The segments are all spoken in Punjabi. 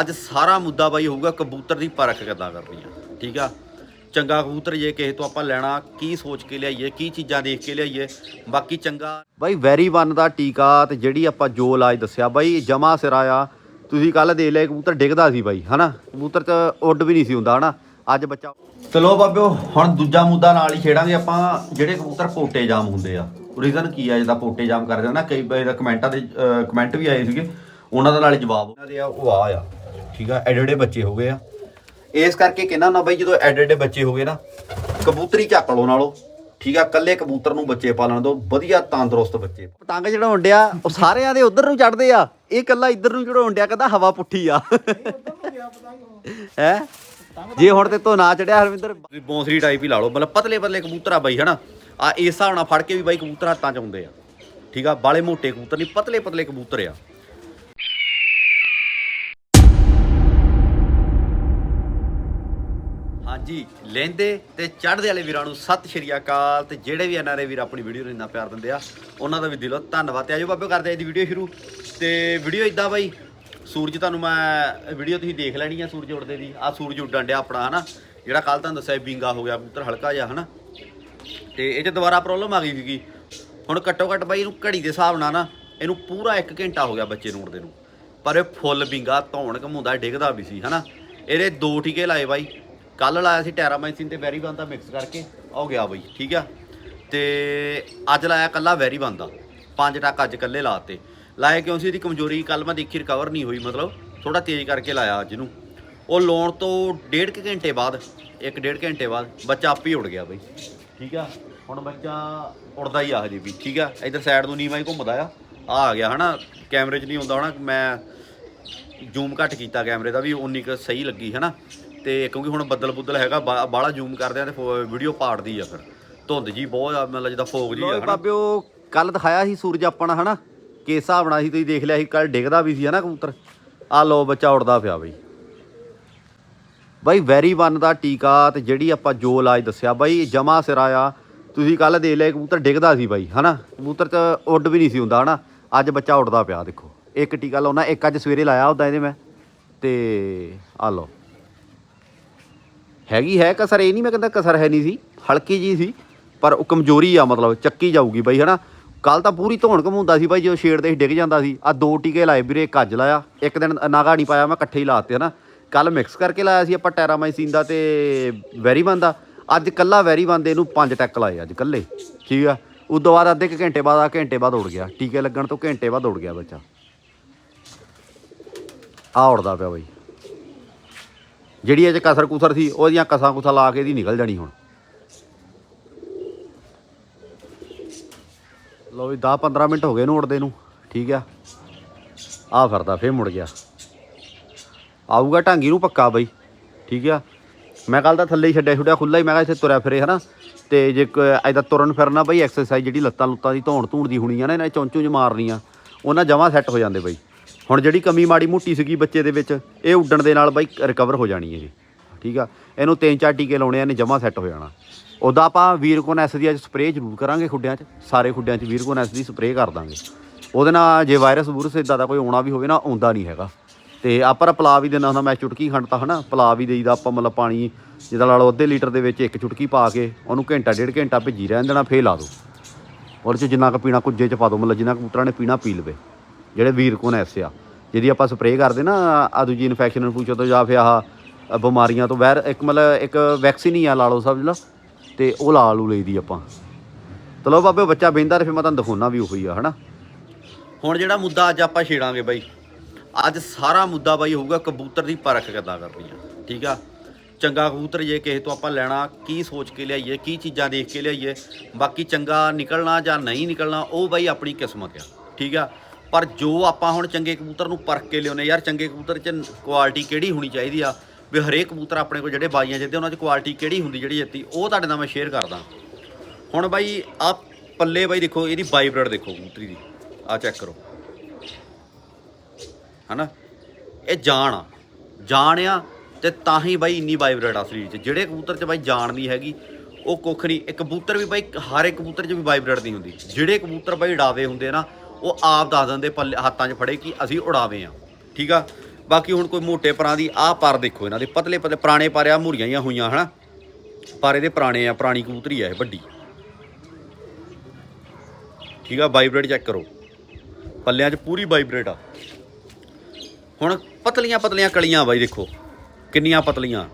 ਅੱਜ ਸਾਰਾ ਮੁੱਦਾ ਬਾਈ ਹੋਊਗਾ ਕਬੂਤਰ ਦੀ ਪਰਖ ਕਿੱਦਾਂ ਕਰਨੀ ਆ ਠੀਕ ਆ? ਚੰਗਾ ਕਬੂਤਰ ਜੇ ਕਿਸੇ ਤੋਂ ਆਪਾਂ ਲੈਣਾ ਕੀ ਸੋਚ ਕੇ ਲਿਆਈਏ ਕੀ ਚੀਜ਼ਾਂ ਦੇਖ ਕੇ ਲਿਆਈਏ ਬਾਕੀ ਚੰਗਾ ਬਾਈ ਵੈਰੀ ਵਨ ਦਾ ਟੀਕਾ ਤੇ ਜਿਹੜੀ ਆਪਾਂ ਜੋ ਇਲਾਜ ਦੱਸਿਆ ਬਾਈ ਜਮਾ ਸਿਰਾ ਆ। ਤੁਸੀਂ ਕੱਲ ਦੇ ਲਿਆ ਕਬੂਤਰ ਡਿੱਗਦਾ ਸੀ ਬਾਈ ਹਨਾ? ਕਬੂਤਰ ਚ ਉੱਡ ਵੀ ਨਹੀਂ ਸੀ ਹੁੰਦਾ ਹਨਾ? ਅੱਜ ਬੱਚਾ ਚਲੋ ਬਾਬਿਓ ਹੁਣ ਦੂਜਾ ਮੁੱਦਾ ਨਾਲ ਹੀ ਛੇੜਾਂਗੇ ਆਪਾਂ ਜਿਹੜੇ ਕਬੂਤਰ ਪੋਟੇ ਜਾਮ ਹੁੰਦੇ ਆ। ਰੀਜ਼ਨ ਕੀ ਆ ਜਿਹਦਾ ਪੋਟੇ ਜਾਮ ਕਰਦੇ ਨਾ ਕਈ ਵਾਰ ਕਮੈਂਟਾਂ ਦੇ ਕਮੈਂਟ ਵੀ ਆਏ ਸੀਗੇ ਉਹਨਾਂ ਦਾ ਨਾਲ ਜਵਾਬ ਉਹਨਾਂ ਦੇ ਆ ਉਹ ਆ ਆ। ਠੀਕ ਆ ਐਡੇ ਐਡੇ ਬੱਚੇ ਹੋ ਗਏ ਆ। ਇਸ ਕਰਕੇ ਕਹਿੰਦਾ ਨਾ ਬਾਈ ਜਦੋਂ ਐਡੇ ਐਡੇ ਬੱਚੇ ਹੋ ਗਏ ਨਾ ਕਬੂਤਰੀ ਚੱਕ ਲਓ ਨਾਲੋਂ ਠੀਕ ਆ ਕੱਲੇ ਕਬੂਤਰ ਨੂੰ ਬੱਚੇ ਪਾਲਣ ਦੋ ਵਧੀਆ ਤੰਦਰੁਸਤ ਬੱਚੇ ਪਤੰਗ ਜਿਹੜਾ ਹੁੰਡਿਆ ਉਹ ਸਾਰਿਆਂ ਦੇ ਉਧਰ ਨੂੰ ਚੜਦੇ ਆ ਇਹ ਕੱਲਾ ਇੱਧਰ ਨੂੰ ਜਿਹੜਾ ਹੁੰਡਿਆ ਕਹਿੰਦਾ ਹਵਾ ਪੁੱਠੀ ਆ। ਹੈ? ਜੇ ਹੁਣ ਤੇ ਤੋਂ ਨਾ ਚੜਿਆ ਹਰਵਿੰਦਰ। ਬੌਂਸਰੀ ਟਾਈਪ ਹੀ ਲਾ ਲਓ ਮਤਲਬ ਪਤਲੇ ਪਤਲੇ ਕਬੂਤਰ ਆ ਬਾਈ ਹਨਾ? ਆ ਇਸ ਹਿਸਾਬ ਨਾਲ ਫੜ ਕੇ ਵੀ ਬਾਈ ਕਬੂਤਰ ਹੱਥਾਂ ਚ ਆਉਂਦੇ ਆ। ਠੀਕ ਆ ਬਾਲੇ ਮੋਟੇ ਕਬੂਤਰ ਨਹੀਂ ਪਤਲੇ ਪਤਲੇ ਕਬੂਤਰ ਆ। ਹਾਂਜੀ ਲੈਂਦੇ ਤੇ ਚੜ੍ਹਦੇ ਵਾਲੇ ਵੀਰਾਂ ਨੂੰ ਸਤਿ ਸ਼੍ਰੀ ਅਕਾਲ ਤੇ ਜਿਹੜੇ ਵੀ ਐਨਆਰਏ ਵੀਰ ਆਪਣੀ ਵੀਡੀਓ ਨੂੰ ਇੰਨਾ ਪਿਆਰ ਦਿੰਦੇ ਆ, ਉਹਨਾਂ ਦਾ ਵੀ ਦਿਲੋਂ ਧੰਨਵਾਦ ਤੇ ਆਜੋ ਬਾਬੇ ਕਰਦੇ ਆ ਇਹਦੀ ਵੀਡੀਓ ਸ਼ੁਰੂ। ਤੇ ਵੀਡੀਓ ਇਦਾਂ ਬਾਈ, ਸੂਰਜ ਤੁਹਾਨੂੰ ਮੈਂ ਵੀਡੀਓ ਤੁਸੀਂ ਦੇਖ ਲੈਣੀ ਆ ਸੂਰਜ ਉੱਡਦੇ ਦੀ। ਆ ਸੂਰਜ ਉੱਡਣ ਡਿਆ ਆਪਣਾ, ਹਨਾ? ਜਿਹੜਾ ਕੱਲ ਤੁਹਾਨੂੰ ਦੱਸਿਆ ਸੀ ਬਿੰਗਾ ਹੋ ਗਿਆ, ਕਬੂਤਰ ਹਲਕਾ ਜਿਹਾ, ਹਨਾ? ਤੇ ਇਹ 'ਚ ਦੁਬਾਰਾ ਪ੍ਰੋਬਲਮ ਆ ਗਈ ਸੀਗੀ। ਹੁਣ ਘੱਟੋ ਘੱਟ ਬਾਈ ਇਹਨੂੰ ਘੜੀ ਦੇ ਹਿਸਾਬ ਨਾਲ ਨਾ, ਇਹਨੂੰ ਪੂਰਾ 1 ਘੰਟਾ ਹੋ ਗਿਆ ਬੱਚੇ ਨੂੰ ਉੱਡਦੇ ਨੂੰ। ਪਰ ਇਹ ਫੁੱਲ ਬਿੰਗਾ ਧੌਣ ਘਮੁੰਦਾ ਡਿੱਗਦਾ ਵੀ ਸੀ, ਹਨਾ? ਇਹਦੇ ਦੋ ਟੀਕੇ ਲਾਏ ਬਾਈ। ਕੱਲ ਲਾਇਆ ਸੀ ਟੈਰਾਮਾਈਸਿਨ ਤੇ ਵੈਰੀਬਨ ਦਾ ਮਿਕਸ ਕਰਕੇ ਹੋ ਗਿਆ ਬਈ, ਠੀਕ ਆ? ਤੇ ਅੱਜ ਲਾਇਆ ਕੱਲਾ ਵੈਰੀਬਨ ਦਾ, ਪੰਜ ਟੱਕ ਅੱਜ ਕੱਲੇ ਲਾਤੇ। ਲਾਇਆ ਕਿਉਂ ਸੀ? ਇਹਦੀ ਕਮਜ਼ੋਰੀ ਕੱਲ ਮੈਂ ਦੇਖੀ ਰਿਕਵਰ ਨਹੀਂ ਹੋਈ, ਮਤਲਬ ਥੋੜਾ ਤੇਜ਼ ਕਰਕੇ ਲਾਇਆ ਅੱਜ ਨੂੰ ਉਹ ਲਾਉਣ ਤੋਂ ਡੇਢ ਕੁ ਘੰਟੇ ਬਾਅਦ, ਇੱਕ ਡੇਢ ਘੰਟੇ ਬਾਅਦ ਬੱਚਾ ਆਪੇ ਹੀ ਉੱਡ ਗਿਆ ਬਈ, ਠੀਕ ਆ? ਹੁਣ ਬੱਚਾ ਉੜਦਾ ਹੀ ਆ ਹਜੇ ਵੀ, ਠੀਕ ਆ? ਇਧਰ ਸਾਈਡ ਨੂੰ ਨੀਵਾਂ ਹੀ ਘੁੰਮਦਾ ਆ। ਆ ਆ ਗਿਆ, ਹਨਾ? ਕੈਮਰੇ 'ਚ ਨਹੀਂ ਹੁੰਦਾ ਹਨਾ? ਮੈਂ ਜ਼ੂਮ ਘੱਟ ਕੀਤਾ ਕੈਮਰੇ ਦਾ ਵੀ, ਉਨੀ ਕੁ ਸਹੀ ਲੱਗੀ, ਹਨਾ? ਤੇ ਕਿਉਂਕਿ ਹੁਣ ਬੱਦਲ ਬੁੱਦਲ ਹੈਗਾ ਬਾਹਲਾ ਜ਼ੂਮ ਕਰਦੇ ਆ ਤੇ ਵੀਡੀਓ ਪਾੜਦੀ ਆ ਫਿਰ। ਧੁੰਦ ਜੀ ਬਹੁਤ ਆ ਮਤਲਬ ਜਿੱਦਾਂ ਫੋਗ ਜੀ ਆ ਹਨਾ। ਬਾਬਿਓ ਕੱਲ ਦਿਖਾਇਆ ਸੀ ਸੂਰਜ ਆਪਣਾ ਹਨਾ? ਕਿਸ ਹਿਸਾਬ ਨਾਲ ਸੀ ਤੁਸੀਂ ਦੇਖ ਲਿਆ ਸੀ ਕੱਲ ਡਿੱਗਦਾ ਵੀ ਸੀ ਹਨਾ ਕਬੂਤਰ? ਆ ਲੋ ਬੱਚਾ ਉੜਦਾ ਪਿਆ ਬਈ। ਬਾਈ ਵੈਰੀ ਵਨ ਦਾ ਟੀਕਾ ਤੇ ਜਿਹੜੀ ਆਪਾਂ ਜੋ ਇਲਾਜ ਦੱਸਿਆ ਬਾਈ ਜਮਾ ਸਿਰਾ ਆ। ਤੁਸੀਂ ਕੱਲ ਦੇ ਲਿਆ ਕਬੂਤਰ ਡਿੱਗਦਾ ਸੀ ਬਾਈ ਹਨਾ? ਕਬੂਤਰ ਚ ਉੱਡ ਵੀ ਨਹੀਂ ਸੀ ਹੁੰਦਾ ਹਨਾ? ਅੱਜ ਬੱਚਾ ਉੱਡਦਾ ਪਿਆ ਦੇਖੋ। ਇੱਕ ਟੀਕਾ ਲਾਉਣਾ ਇੱਕ ਅੱਜ ਸਵੇਰੇ ਲਾਇਆ ਉਦਾਂ ਇਹਦੇ ਮੈਂ। ਤੇ ਆ ਲਓ। ਹੈਗੀ ਹੈ, ਕਸਰ ਇਹ ਨਹੀਂ, ਮੈਂ ਕਹਿੰਦਾ ਕਸਰ ਹੈ ਨਹੀਂ ਸੀ, ਹਲਕੀ ਜੀ ਸੀ, ਪਰ ਉਹ ਕਮਜ਼ੋਰੀ ਆ, ਮਤਲਬ ਚੱਕੀ ਜਾਊਗੀ ਬਾਈ, ਹਨਾ। ਕੱਲ ਤਾਂ ਪੂਰੀ ਧੌਣ ਘਮੁੰਦਾ ਸੀ ਬਾਈ, ਜਦੋਂ ਛੇੜਦੇ ਸੀ ਡਿੱਗ ਜਾਂਦਾ ਸੀ। ਆ ਦੋ ਟੀਕੇ ਲਾਏ ਵੀਰੇ, ਇੱਕ ਅੱਜ ਲਾਇਆ, ਇੱਕ ਦਿਨ ਨਾਗਾ ਨਹੀਂ ਪਾਇਆ, ਮੈਂ ਇਕੱਠੇ ਹੀ ਲਾਤੇ, ਹਨਾ। ਕੱਲ ਮਿਕਸ ਕਰਕੇ ਲਾਇਆ ਸੀ ਆਪਾਂ ਟੈਰਾਮਾਈਸਿਨ ਦਾ ਤੇ ਵੈਰੀਵਨ ਦਾ। ਅੱਜ ਕੱਲਾ ਵੈਰੀਵਨ ਦੇ ਇਹਨੂੰ ਪੰਜ ਟੈਕ ਲਾਏ ਅੱਜ ਕੱਲੇ ਠੀਕ ਆ। ਉਸ ਤੋਂ ਬਾਅਦ ਅੱਧੇ ਕੁ ਘੰਟੇ ਬਾਅਦ ਆ ਘੰਟੇ ਬਾਅਦ ਉੜ ਗਿਆ। ਟੀਕੇ ਲੱਗਣ ਤੋਂ ਘੰਟੇ ਬਾਅਦ ਉੜ ਗਿਆ ਬੱਚਾ। ਆ ਉੜਦਾ ਪਿਆ ਬਾਈ। ਜਿਹੜੀ ਇਹ ਚ ਕਸਰ ਕੁਸਰ ਸੀ, ਉਹਦੀਆਂ ਕਸਾਂ ਕੁਸਾ ਲਾ ਕੇ ਇਹਦੀ ਨਿਕਲ ਜਾਣੀ ਹੁਣ। ਲੋ ਵੀ 10 15 ਮਿੰਟ ਹੋ ਗਏ ਨੂੰ ਉੜਦੇ ਨੂੰ, ਠੀਕ ਆ। ਆ ਫਿਰਦਾ ਫੇਰ ਮੁੜ ਗਿਆ। ਆਊਗਾ ਢਾਂਗੀ ਨੂੰ ਪੱਕਾ ਬਈ, ਠੀਕ ਆ। ਮੈਂ ਕੱਲ ਤਾਂ ਥੱਲੇ ਹੀ ਛੱਡਿਆ ਛੁੱਡਿਆ ਖੁੱਲਾ ਹੀ ਮੈਂ ਕਿਹਾ ਇੱਥੇ ਤੁਰਿਆ ਫਿਰੇ, ਹਨਾ। ਤੇ ਜੇ ਐਦਾ ਤੁਰਨ ਫਿਰਨਾ ਬਈ ਐਕਸਰਸਾਈਜ਼ ਜਿਹੜੀ ਲੱਤਾਂ ਲੁੱਤਾਂ ਦੀ ਧੌਣ ਧੂਣ ਦੀ ਹੋਣੀ ਆ ਨਾ, ਇਹਨਾਂ ਚੌਂਚੂ ਚ ਮਾਰਨੀਆਂ, ਉਹਨਾਂ ਜਮਾ ਸੈੱਟ ਹੋ ਜਾਂਦੇ ਬਈ। ਹੁਣ ਜਿਹੜੀ ਕਮੀ ਮਾੜੀ ਮੋਟੀ ਸੀਗੀ ਬੱਚੇ ਦੇ ਵਿੱਚ, ਇਹ ਉੱਡਣ ਦੇ ਨਾਲ ਬਾਈ ਰਿਕਵਰ ਹੋ ਜਾਣੀ ਹੈ ਜੀ ਠੀਕ ਆ? ਇਹਨੂੰ ਤਿੰਨ ਚਾਰ ਟੀਕੇ ਲਾਉਣੇ ਆ ਨੇ ਜਮਾ ਸੈੱਟ ਹੋ ਜਾਣਾ। ਉਦਾਂ ਆਪਾਂ ਵੀਰਕੋਨ ਐਸ ਦੀ ਅੱਜ ਸਪਰੇਅ ਜ਼ਰੂਰ ਕਰਾਂਗੇ ਖੁੱਡਿਆਂ 'ਚ, ਸਾਰੇ ਖੁੱਡਿਆਂ 'ਚ ਵੀਰਕੋਨ ਐਸ ਦੀ ਸਪਰੇਅ ਕਰ ਦਾਂਗੇ। ਉਹਦੇ ਨਾਲ ਜੇ ਵਾਇਰਸ ਵੂਰਸ ਇਦਾਂ ਦਾ ਕੋਈ ਆਉਣਾ ਵੀ ਹੋਵੇ ਨਾ, ਆਉਂਦਾ ਨਹੀਂ ਹੈਗਾ। ਤੇ ਆਪਾਂ ਪਲਾ ਵੀ ਦਿੰਦਾ ਹੁੰਦਾ, ਮੈਂ ਚੁਟਕੀ ਖੰਡਤਾ ਹਨਾ ਪਲਾ ਵੀ ਦੇਈਦਾ ਆਪਾਂ ਮਤਲਬ ਪਾਣੀ, ਜਿਹਦਾ ਲਾ ਲਓ ਅੱਧੇ ਲੀਟਰ ਦੇ ਵਿੱਚ ਇੱਕ ਚੁਟਕੀ ਪਾ ਕੇ ਉਹਨੂੰ ਘੰਟਾ, ਡੇਢ ਘੰਟਾ ਭਿੱਜੀ ਰਹਿਣ ਦੇਣਾ, ਫੇਰ ਲਾ ਦਿਓ ਉਹਦੇ 'ਚ ਜਿੰਨਾ ਕੁ ਪੀਣਾ ਕੁੱਜੇ 'ਚ ਪਾ ਦਿਓ ਮਤਲਬ ਜਿੰਨਾ ਕਬੂਤਰਾਂ ਨੇ ਪੀਣਾ, ਪੀ ਲਵੇ। ਜਿਹੜੇ ਵੀਰਕੋਨ ਐਸ ਆ, ਜਿਹਦੀ ਆਪਾਂ ਸਪਰੇਅ ਕਰਦੇ ਨਾ ਆ ਦੂਜੀ ਇਨਫੈਕਸ਼ਨ ਨੂੰ ਤੋਂ ਜਾਂ ਫਿਰ ਆਹ ਬਿਮਾਰੀਆਂ ਤੋਂ ਬਾਹਰ, ਇੱਕ ਮਤਲਬ ਇੱਕ ਵੈਕਸੀਨ ਹੀ ਆ ਲਾ ਲਓ ਸਮਝ ਲਓ ਤੇ ਉਹ ਲਾ ਲੂ ਲਈਦੀ ਆਪਾਂ। ਚਲੋ ਬਾਬੇ, ਬੱਚਾ ਬਹਿੰਦਾ ਤੇ ਫਿਰ ਮੈਂ ਤੁਹਾਨੂੰ ਦਿਖਾਉਣਾ ਵੀ ਉਹੀ ਆ, ਹਨਾ? ਹੁਣ ਜਿਹੜਾ ਮੁੱਦਾ ਅੱਜ ਆਪਾਂ ਛੇੜਾਂਗੇ ਬਾਈ, ਅੱਜ ਸਾਰਾ ਮੁੱਦਾ ਬਾਈ ਹੋਊਗਾ ਕਬੂਤਰ ਦੀ ਪਰਖ ਕਿੱਦਾਂ ਕਰਨੀ ਆ ਠੀਕ ਆ? ਚੰਗਾ ਕਬੂਤਰ ਜੇ ਕਿਸੇ ਤੋਂ ਆਪਾਂ ਲੈਣਾ, ਕੀ ਸੋਚ ਕੇ ਲਿਆਈਏ, ਕੀ ਚੀਜ਼ਾਂ ਦੇਖ ਕੇ ਲਿਆਈਏ, ਬਾਕੀ ਚੰਗਾ ਨਿਕਲਣਾ ਜਾਂ ਨਹੀਂ ਨਿਕਲਣਾ, ਉਹ ਬਾਈ ਆਪਣੀ ਕਿਸਮਤ ਆ, ਠੀਕ ਆ? ਪਰ ਜੋ ਆਪਾਂ ਹੁਣ ਚੰਗੇ ਕਬੂਤਰ ਨੂੰ ਪਰਖ ਕੇ ਲਿਆਉਨੇ ਯਾਰ ਚੰਗੇ ਕਬੂਤਰ 'ਚ ਕੁਆਲਿਟੀ ਕਿਹੜੀ ਹੋਣੀ ਚਾਹੀਦੀ ਆ? ਵੀ ਹਰੇਕ ਕਬੂਤਰ ਆਪਣੇ ਕੋਲ ਜਿਹੜੇ ਬਾਈਆਂ ਜਿੱਦੇ ਉਹਨਾਂ 'ਚ ਕੁਆਲਿਟੀ ਕਿਹੜੀ ਹੁੰਦੀ ਜਿਹੜੀ ਜਿੱਤੀ? ਉਹ ਤੁਹਾਡੇ ਨਾਲ ਮੈਂ ਸ਼ੇਅਰ ਕਰਦਾ। ਹੁਣ ਬਾਈ, ਆ ਪੱਲੇ ਬਾਈ ਦੇਖੋ, ਇਹਦੀ ਵਾਈਬ੍ਰੇਟ ਦੇਖੋ ਕਬੂਤਰੀ ਦੀ। ਆ ਚੈੱਕ ਕਰੋ। ਹਨਾ? ਇਹ ਜਾਣ ਆ। ਜਾਣ ਆ ਤੇ ਤਾਂ ਹੀ ਬਾਈ ਇੰਨੀ ਵਾਈਬ੍ਰੇਟ ਆ ਸਰੀਰ 'ਚ। ਜਿਹੜੇ ਕਬੂਤਰ 'ਚ ਬਾਈ ਜਾਣ ਨਹੀਂ ਹੈਗੀ, ਉਹ ਕੁੱਖ ਨਹੀਂ। ਇੱਕ ਕਬੂਤਰ ਵੀ ਬਾਈ, ਹਰ ਇੱਕ ਕਬੂਤਰ 'ਚ ਵੀ ਵਾਈਬ੍ਰੇਟ ਨਹੀਂ ਹੁੰਦੀ। ਜਿਹੜੇ ਕਬੂਤਰ ਬਾਈ ਡਾਵੇ ਹੁੰਦੇ ਨਾ ਉਹ ਆਪ ਦੱਸ ਦਿੰਦੇ ਪੱਲੇ ਹੱਥਾਂ 'ਚ ਫੜੇ ਕਿ ਅਸੀਂ ਉਡਾਵੇ ਆ। ਠੀਕ ਆ? ਬਾਕੀ ਹੁਣ ਕੋਈ ਮੋਟੇ ਪਰਾਂ ਦੀ ਆਹ ਪਰ ਦੇਖੋ ਇਹਨਾਂ ਦੇ, ਪਤਲੇ ਪਤਲੇ ਪੁਰਾਣੇ ਪਰ ਆ, ਮੂਰੀਆਂ ਹੀ ਹੋਈਆਂ, ਹਨਾ? ਪਰ ਇਹਦੇ ਪੁਰਾਣੇ ਆ, ਪੁਰਾਣੀ ਕਬੂਤਰੀ ਆ ਇਹ ਵੱਡੀ। ਠੀਕ ਆ? ਵਾਈਬ੍ਰੇਟ ਚੈੱਕ ਕਰੋ। ਪੱਲਿਆਂ 'ਚ ਪੂਰੀ ਵਾਈਬ੍ਰੇਟ ਆ। ਹੁਣ ਪਤਲੀਆਂ ਪਤਲੀਆਂ ਕਲੀਆਂ ਬਾਈ ਦੇਖੋ, ਕਿੰਨੀਆਂ ਪਤਲੀਆਂ।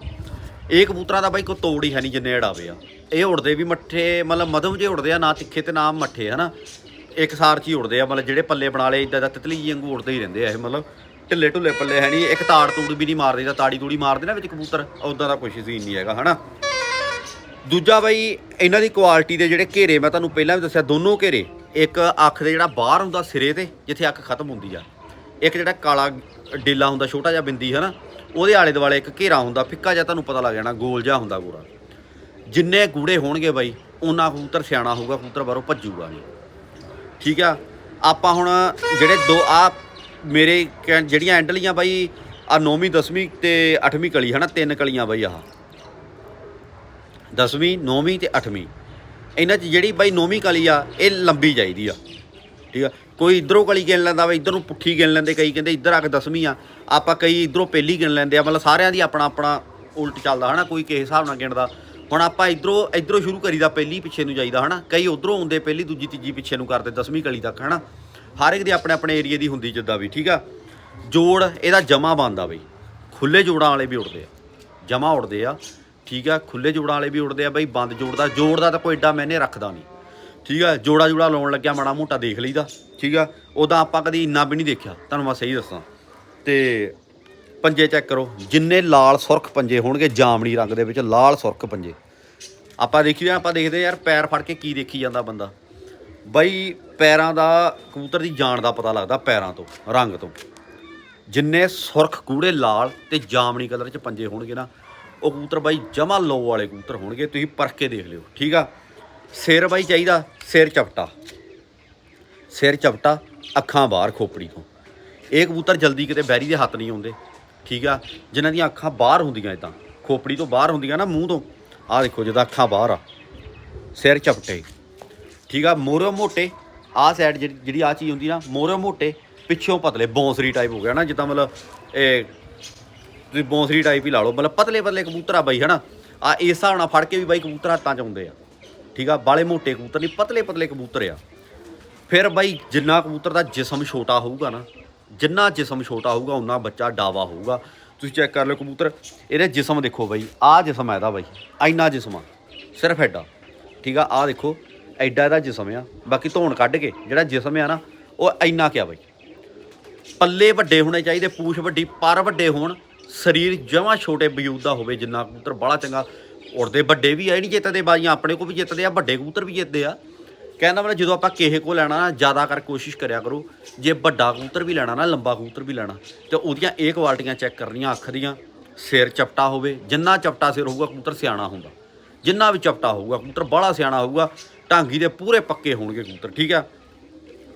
ਇਹ ਕਬੂਤਰਾਂ ਦਾ ਬਾਈ ਕੋਈ ਤੋੜ ਹੀ ਹੈ ਨਹੀਂ ਜਿੰਨੇ ਅੜਾਵੇ ਆ। ਇਹ ਉੜਦੇ ਵੀ ਮੱਠੇ, ਮਤਲਬ ਮਧਮ ਜੇ ਉੜਦੇ ਆ, ਨਾ ਤਿੱਖੇ ਤੇ ਨਾ ਮੱਠੇ, ਹਨਾ? ਇੱਕ ਸਾਰ ਚ ਹੀ ਉੜਦੇ ਆ, ਮਤਲਬ ਜਿਹੜੇ ਪੱਲੇ ਬਣਾ ਲਏ, ਇਦਾਂ ਦਾ ਤਿਤਲੀ ਜੀ ਵਾਂਗੂ ਉੜਦੇ ਹੀ ਰਹਿੰਦੇ ਆ ਇਹ, ਮਤਲਬ ਢਿੱਲੇ ਢੁੱਲੇ ਪੱਲੇ ਹੈ ਨਹੀਂ ਇੱਕ ਤਾੜ ਤੂੜ ਵੀ ਨਹੀਂ ਮਾਰਦੇ ਤਾਂ ਤਾੜੀ ਤੂੜੀ ਮਾਰਦੇ ਨਾ ਵਿੱਚ ਕਬੂਤਰ ਉਦਾਂ ਦਾ ਕੁਛ ਸੀਨ ਨਹੀਂ ਹੈਗਾ, ਹਨਾ? ਦੂਜਾ ਬਾਈ, ਇਹਨਾਂ ਦੀ ਕੁਆਲਿਟੀ ਦੇ ਜਿਹੜੇ ਘੇਰੇ, ਮੈਂ ਤੁਹਾਨੂੰ ਪਹਿਲਾਂ ਵੀ ਦੱਸਿਆ, ਦੋਨੋਂ ਘੇਰੇ, ਇੱਕ ਅੱਖ ਦੇ ਜਿਹੜਾ ਬਾਹਰ ਹੁੰਦਾ ਸਿਰੇ ਤੇ, ਜਿੱਥੇ ਅੱਖ ਖਤਮ ਹੁੰਦੀ ਆ, ਇੱਕ ਜਿਹੜਾ ਕਾਲਾ ਡੇਲਾ ਹੁੰਦਾ, ਛੋਟਾ ਜਿਹਾ ਬਿੰਦੀ ਹੈ ਨਾ ਉਹਦੇ ਆਲੇ ਦੁਆਲੇ ਇੱਕ ਘੇਰਾ ਹੁੰਦਾ, ਫਿੱਕਾ ਜਿਹਾ ਤੁਹਾਨੂੰ ਪਤਾ ਲੱਗ ਜਾਣਾ, ਗੋਲ ਜਿਹਾ ਹੁੰਦਾ ਗੋਰਾ ਜਿੰਨੇ ਗੂੜੇ ਹੋਣਗੇ ਬਾਈ ਉਹਨਾਂ ਕਬੂਤਰ ਸਿਆਣਾ ਹੋਊਗਾ, ਕਬੂਤਰ ਬਾਹਰੋਂ ਭੱਜੂਗਾ ਨਹੀਂ ਠੀਕ ਆ? ਆਪਾਂ ਹੁਣ ਜਿਹੜੇ ਦੋ ਆ ਮੇਰੇ ਕਹਿ- ਜਿਹੜੀਆਂ ਐਂਡਲੀਆਂ ਬਾਈ, ਆ 9ਵੀਂ 10ਵੀਂ ਤੇ 8ਵੀਂ ਕਲੀ, ਹਨਾ? ਤਿੰਨ ਕਲੀਆਂ ਬਾਈ ਆਹ। 10ਵੀਂ 9ਵੀਂ ਤੇ 8ਵੀਂ ਇਹਨਾਂ 'ਚ ਜਿਹੜੀ ਬਾਈ 9ਵੀਂ ਕਲੀ ਆ, ਇਹ ਲੰਬੀ ਚਾਹੀਦੀ ਆ। ਠੀਕ ਆ? ਕੋਈ ਇਧਰੋਂ ਕਲੀ ਗਿਣ ਲੈਂਦਾ ਵਾ ਇਧਰ ਨੂੰ ਪੁੱਠੀ ਗਿਣ ਲੈਂਦੇ ਕਈ, ਕਹਿੰਦੇ ਇੱਧਰ ਆ ਕੇ 10ਵੀਂ ਆ। ਆਪਾਂ ਕਈ ਇਧਰੋਂ ਪਹਿਲੀ ਗਿਣ ਲੈਂਦੇ ਆ, ਮਤਲਬ ਸਾਰਿਆਂ ਦੀ ਆਪਣਾ ਆਪਣਾ ਉਲਟ ਚੱਲਦਾ, ਹਨਾ? ਕੋਈ ਕਿਸੇ ਹਿਸਾਬ ਨਾਲ ਗਿਣਦਾ। ਹੁਣ ਆਪਾਂ ਇਧਰੋਂ ਇਧਰੋਂ ਸ਼ੁਰੂ ਕਰੀਦਾ ਪਹਿਲੀ ਪਿੱਛੇ ਨੂੰ ਜਾਈਦਾ, ਹਨਾ? ਕਈ ਉਧਰੋਂ ਆਉਂਦੇ ਪਹਿਲੀ ਦੂਜੀ ਤੀਜੀ ਪਿੱਛੇ ਨੂੰ ਕਰਦੇ 10ਵੀਂ ਕਲੀ ਤੱਕ, ਹਨਾ? ਹਰ ਇੱਕ ਦੀ ਆਪਣੇ ਆਪਣੇ ਏਰੀਆ ਦੀ ਹੁੰਦੀ ਜਿੱਦਾਂ ਵੀ, ਠੀਕ ਆ? ਜੋੜ, ਇਹਦਾ ਜਮਾ ਬੰਦਾ ਬਈ। ਖੁੱਲੇ ਜੋੜਾਂ ਵਾਲੇ ਵੀ ਉੜਦੇ ਆ। ਜਮਾ ਉੜਦੇ ਆ, ਠੀਕ ਆ? ਖੁੱਲੇ ਜੋੜਾਂ ਵਾਲੇ ਵੀ ਉੜਦੇ ਆ ਬਈ, ਬੰਦ ਜੋੜ ਦਾ। ਜੋੜ ਦਾ ਤਾਂ ਕੋਈ ਏਡਾ ਮੈਨੇ ਰੱਖਦਾ ਨਹੀਂ, ਠੀਕ ਆ? ਜੋੜਾ ਜੋੜਾ ਲਾਉਣ ਲੱਗਿਆ, ਮਾੜਾ ਮੋਟਾ ਦੇਖ ਲਈਦਾ, ਠੀਕ ਆ? ਉਹਦਾ ਆਪਾਂ ਕਦੀ ਇੰਨਾ ਵੀ ਨਹੀਂ ਦੇਖਿਆ, ਤੁਹਾਨੂੰ ਮੈਂ ਸਹੀ ਦੱਸਾਂ। ਤੇ ਪੰਜੇ ਚੈੱਕ ਕਰੋ। ਜਿੰਨੇ ਲਾਲ ਸੁਰਖ ਪੰਜੇ ਹੋਣਗੇ ਜਾਮਣੀ ਰੰਗ ਦੇ ਵਿੱਚ, ਲਾਲ ਸੁਰਖ ਪੰਜੇ। ਆਪਾਂ ਦੇਖੀਏ, ਆਪਾਂ ਦੇਖਦੇ ਯਾਰ ਪੈਰ ਫੜ ਕੇ ਕੀ ਦੇਖੀ ਜਾਂਦਾ ਬੰਦਾ। ਬਈ ਪੈਰਾਂ ਦਾ, ਕਬੂਤਰ ਦੀ ਜਾਨ ਦਾ ਪਤਾ ਲੱਗਦਾ ਪੈਰਾਂ ਤੋਂ, ਰੰਗ ਤੋਂ। ਜਿੰਨੇ ਸੁਰਖ ਕੂੜੇ ਲਾਲ ਤੇ ਜਾਮਣੀ ਕਲਰ ਚ ਪੰਜੇ ਹੋਣਗੇ ਨਾ, ਉਹ ਕਬੂਤਰ ਬਾਈ ਜਮਾ ਲੋ ਵਾਲੇ ਕਬੂਤਰ ਹੋਣਗੇ, ਤੁਸੀਂ ਪਰਖ ਕੇ ਦੇਖ ਲਿਓ, ਠੀਕ ਆ? ਸਿਰ ਬਾਈ ਚਾਹੀਦਾ, ਸਿਰ ਚਪਟਾ ਸਿਰ ਚਪਟਾ ਅੱਖਾਂ ਬਾਹਰ ਖੋਪੜੀ ਤੋਂ। ਇਹ ਕਬੂਤਰ ਜਲਦੀ ਕਿਤੇ ਬੈਰੀ ਦੇ ਹੱਥ ਨਹੀਂ ਆਉਂਦੇ। ਠੀਕ ਆ, ਜਿਨ੍ਹਾਂ ਦੀਆਂ ਅੱਖਾਂ ਬਾਹਰ ਹੁੰਦੀਆਂ ਇਦਾਂ ਖੋਪੜੀ ਤੋਂ ਬਾਹਰ ਹੁੰਦੀਆਂ ਨਾ ਮੂੰਹ ਤੋਂ। ਆਹ ਦੇਖੋ, ਜਿਹਦਾ ਅੱਖਾਂ ਬਾਹਰ ਆ। ਸਿਰ ਚਪਟੇ। ਠੀਕ ਆ, ਮੋਰੇ ਮੋਟੇ। ਆਹ ਸਾਈਡ ਜਿਹੜੀ ਜਿਹੜੀ ਆ ਚੀਜ਼ ਹੁੰਦੀ ਨਾ, ਮੋਰੇ ਮੋਟੇ, ਪਿੱਛੋਂ ਪਤਲੇ, ਬੌਂਸਰੀ ਟਾਈਪ ਹੋ ਗਿਆ ਨਾ, ਜਿੱਦਾਂ ਮਤਲਬ ਇਹ ਤੁਸੀਂ ਬੌਂਸਰੀ ਟਾਈਪ ਹੀ ਲਾ ਲਓ। ਮਤਲਬ ਪਤਲੇ ਪਤਲੇ ਕਬੂਤਰ ਆ ਬਾਈ, ਹਨਾ? ਆ ਇਸ ਹਿਸਾਬ ਨਾਲ ਫੜ ਕੇ ਵੀ ਬਾਈ ਕਬੂਤਰ ਹੱਥਾਂ 'ਚ ਆਉਂਦੇ ਆ। ਠੀਕ ਆ, ਬਾਲੇ ਮੋਟੇ ਕਬੂਤਰ ਨਹੀਂ, ਪਤਲੇ ਪਤਲੇ ਕਬੂਤਰ ਆ। ਫਿਰ ਬਾਈ, ਜਿੰਨਾ ਕਬੂਤਰ ਦਾ ਜਿਸਮ ਛੋਟਾ ਹੋਊਗਾ ਨਾ ਜਿੰਨਾ ਜਿਸਮ ਛੋਟਾ ਹੋਊਗਾ ਉਨਾ ਬੱਚਾ ਡਾਵਾ ਹੋਊਗਾ। ਤੁਸੀਂ ਚੈੱਕ ਕਰ ਲਓ ਕਬੂਤਰ, ਇਹਦੇ ਜਿਸਮ ਦੇਖੋ ਬਾਈ, ਆਹ ਜਿਸਮ ਆ ਇਹਦਾ ਬਾਈ, ਇੰਨਾ ਜਿਸਮ ਆ, ਸਿਰਫ ਐਡਾ, ਠੀਕ ਆ, ਆਹ ਦੇਖੋ, ਐਡਾ ਇਹਦਾ ਜਿਸਮ ਆ, ਬਾਕੀ ਧੌਣ ਕੱਢ ਕੇ ਜਿਹੜਾ ਜਿਸਮ ਆ ਨਾ, ਉਹ ਇੰਨਾ ਕਿਆ ਬਾਈ। ਪੱਲੇ ਵੱਡੇ ਹੋਣੇ ਚਾਹੀਦੇ, ਪੂਛ ਵੱਡੀ, ਪਰ ਵੱਡੇ ਹੋਣ, ਸਰੀਰ ਜਮਾਂ ਛੋਟੇ ਵਜੂਦ ਦਾ ਹੋਵੇ, ਜਿੰਨਾ ਕਬੂਤਰ ਬੜਾ ਚੰਗਾ, ਉੜਦੇ ਵੱਡੇ ਵੀ ਆ, ਇਹ ਨਹੀਂ ਜਿੱਤਦੇ ਬਾਜੀਆਂ ਆਪਣੇ ਕੋ ਵੀ ਜਿੱਤਦੇ ਆ, ਵੱਡੇ ਕਬੂਤਰ ਵੀ ਜਿੱਤਦੇ ਆ। ਕਹਿੰਦਾ ਮਤਲਬ ਜਦੋਂ ਆਪਾਂ ਕਿਸੇ ਕੋ ਲੈਣਾ ਨਾ ਜ਼ਿਆਦਾ ਕਰ ਕੋਸ਼ਿਸ਼ ਕਰਿਆ ਕਰੋ। ਜੇ ਵੱਡਾ ਕਬੂਤਰ ਵੀ ਲੈਣਾ ਨਾ, ਲੰਬਾ ਕਬੂਤਰ ਵੀ ਲੈਣਾ, ਤੇ ਉਹਦੀਆਂ ਇਹ ਕੁਆਲਟੀਆਂ ਚੈੱਕ ਕਰਨੀਆਂ ਅੱਖ ਦੀਆਂ। ਸਿਰ ਚਪਟਾ ਹੋਵੇ, ਜਿੰਨਾ ਚਪਟਾ ਸਿਰ ਹੋਊਗਾ, ਕਬੂਤਰ ਸਿਆਣਾ ਹੁੰਦਾ। ਜਿੰਨਾ ਵੀ ਚਪਟਾ ਹੋਊਗਾ, ਕਬੂਤਰ ਬਾਹਲਾ ਸਿਆਣਾ ਹੋਊਗਾ, ਢਾਂਗੀ ਦੇ ਪੂਰੇ ਪੱਕੇ ਹੋਣਗੇ ਕਬੂਤਰ, ਠੀਕ ਆ?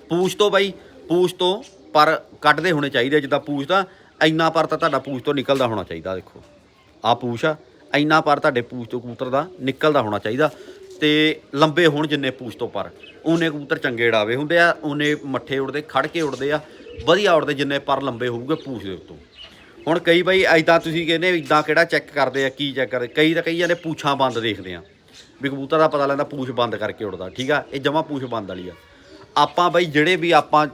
ਪੂਛ ਤੋਂ ਬਾਈ, ਪੂਛ ਤੋਂ ਪਰ ਕੱਢਦੇ ਹੋਣੇ ਚਾਹੀਦੇ ਜਿੱਦਾਂ ਪੂਛ ਦਾ ਇੰਨਾ ਪਰ ਤਾਂ ਤੁਹਾਡਾ ਪੂਛ ਤੋਂ ਨਿਕਲਦਾ ਹੋਣਾ ਚਾਹੀਦਾ, ਦੇਖੋ। ਆ ਪੂਛ ਆ, ਇੰਨਾ ਪਰ ਤੁਹਾਡੇ ਪੂਛ ਤੋਂ ਕਬੂਤਰ ਦਾ ਨਿਕਲਦਾ ਹੋਣਾ ਚਾਹੀਦਾ। ਤੇ ਲੰਬੇ ਹੋਣ ਜਿੰਨੇ ਪੂਛ ਤੋਂ ਪਰ। ਉਹਨੇ ਕਬੂਤਰ ਚੰਗੇ ਉਡਾਵੇ ਹੁੰਦੇ ਆ, ਉਹਨੇ ਮੱਠੇ ਉੜਦੇ, ਖੜ ਕੇ ਉੜਦੇ ਆ, ਵਧੀਆ ਉੜਦੇ ਜਿੰਨੇ ਪਰ ਲੰਬੇ ਹੋਊਗੇ ਪੂਛ ਦੇ ਉੱਤੋਂ। ਹੁਣ ਕਈ ਬਾਈ ਐਦਾਂ ਤੁਸੀਂ ਕਹਿੰਦੇ ਇਦਾਂ ਕਿਹੜਾ ਚੈੱਕ ਕਰਦੇ ਆ, ਕੀ ਚੈੱਕ ਕਰਦੇ? ਕਈ ਤਾਂ ਕਈ ਜਾਂਦੇ ਪੂਛਾਂ ਬੰਦ ਦੇਖਦੇ ਆ, ਵੀ ਕਬੂਤਰ ਦਾ ਪਤਾ ਲੈਂਦਾ ਪੂਛ ਬੰਦ ਕਰਕੇ ਉੜਦਾ, ਠੀਕ ਆ? ਇਹ ਜਮਾ ਪੂਛ ਬੰਦ ਵਾਲੀ ਆ। ਆਪਾਂ ਬਾਈ ਜਿਹੜੇ ਵੀ ਆਪਾਂ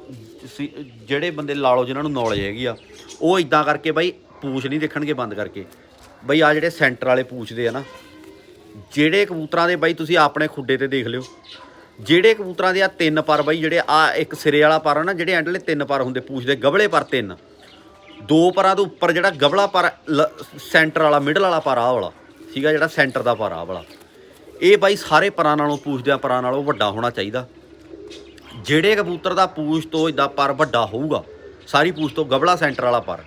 ਸੀ- ਜਿਹੜੇ ਬੰਦੇ ਲਾ ਲਓ ਜਿਨ੍ਹਾਂ ਨੂੰ ਨੌਲੇਜ ਹੈਗੀ ਆ, ਉਹ ਇਦਾਂ ਕਰਕੇ ਬਾਈ ਪੂਛ ਨਹੀਂ ਦੇਖਣਗੇ ਬੰਦ ਕਰਕੇ। ਬਈ ਆ ਜਿਹੜੇ ਸੈਂਟਰ ਵਾਲੇ ਪੂਛਦੇ ਆ ਨਾ ਜਿਹੜੇ ਕਬੂਤਰਾਂ ਦੇ ਬਾਈ ਤੁਸੀਂ ਆਪਣੇ ਖੁੱਡੇ ਤੇ ਦੇਖ ਲਿਓ। ਜਿਹੜੇ ਕਬੂਤਰਾਂ ਦੇ ਆ ਤਿੰਨ ਪਰ ਬਾਈ, ਜਿਹੜੇ ਆ ਇੱਕ ਸਿਰੇ ਵਾਲਾ ਪਰ ਆ ਨਾ, ਜਿਹੜੇ ਐਂਡਲੇ ਤਿੰਨ ਪਰ ਹੁੰਦੇ, ਪੂਛਦੇ ਗਬਲੇ ਪਰ ਤਿੰਨ। ਦੋ ਪਰਾਂ ਤੋਂ ਉੱਪਰ ਜਿਹੜਾ ਗਬਲਾ ਪਰ ਲ- ਸੈਂਟਰ ਵਾਲਾ, ਮਿਡਲ ਵਾਲਾ ਪਰ ਆ ਵਾਲਾ, ਠੀਕ ਆ, ਜਿਹੜਾ ਸੈਂਟਰ ਦਾ ਪਰ ਆ ਵਾਲਾ। ਇਹ ਬਾਈ ਸਾਰੇ ਪਰਾਂ ਨਾਲੋਂ, ਪੂਛਦਿਆਂ ਪਰਾਂ ਨਾਲੋਂ ਵੱਡਾ ਹੋਣਾ ਚਾਹੀਦਾ। ਜਿਹੜੇ ਕਬੂਤਰ ਦਾ ਪੂਛ ਤੋਂ ਇਦਾਂ ਪਰ ਵੱਡਾ ਹੋਊਗਾ, ਸਾਰੀ ਪੂਛ ਤੋਂ ਗਬਲਾ ਸੈਂਟਰ ਵਾਲਾ ਪਰ,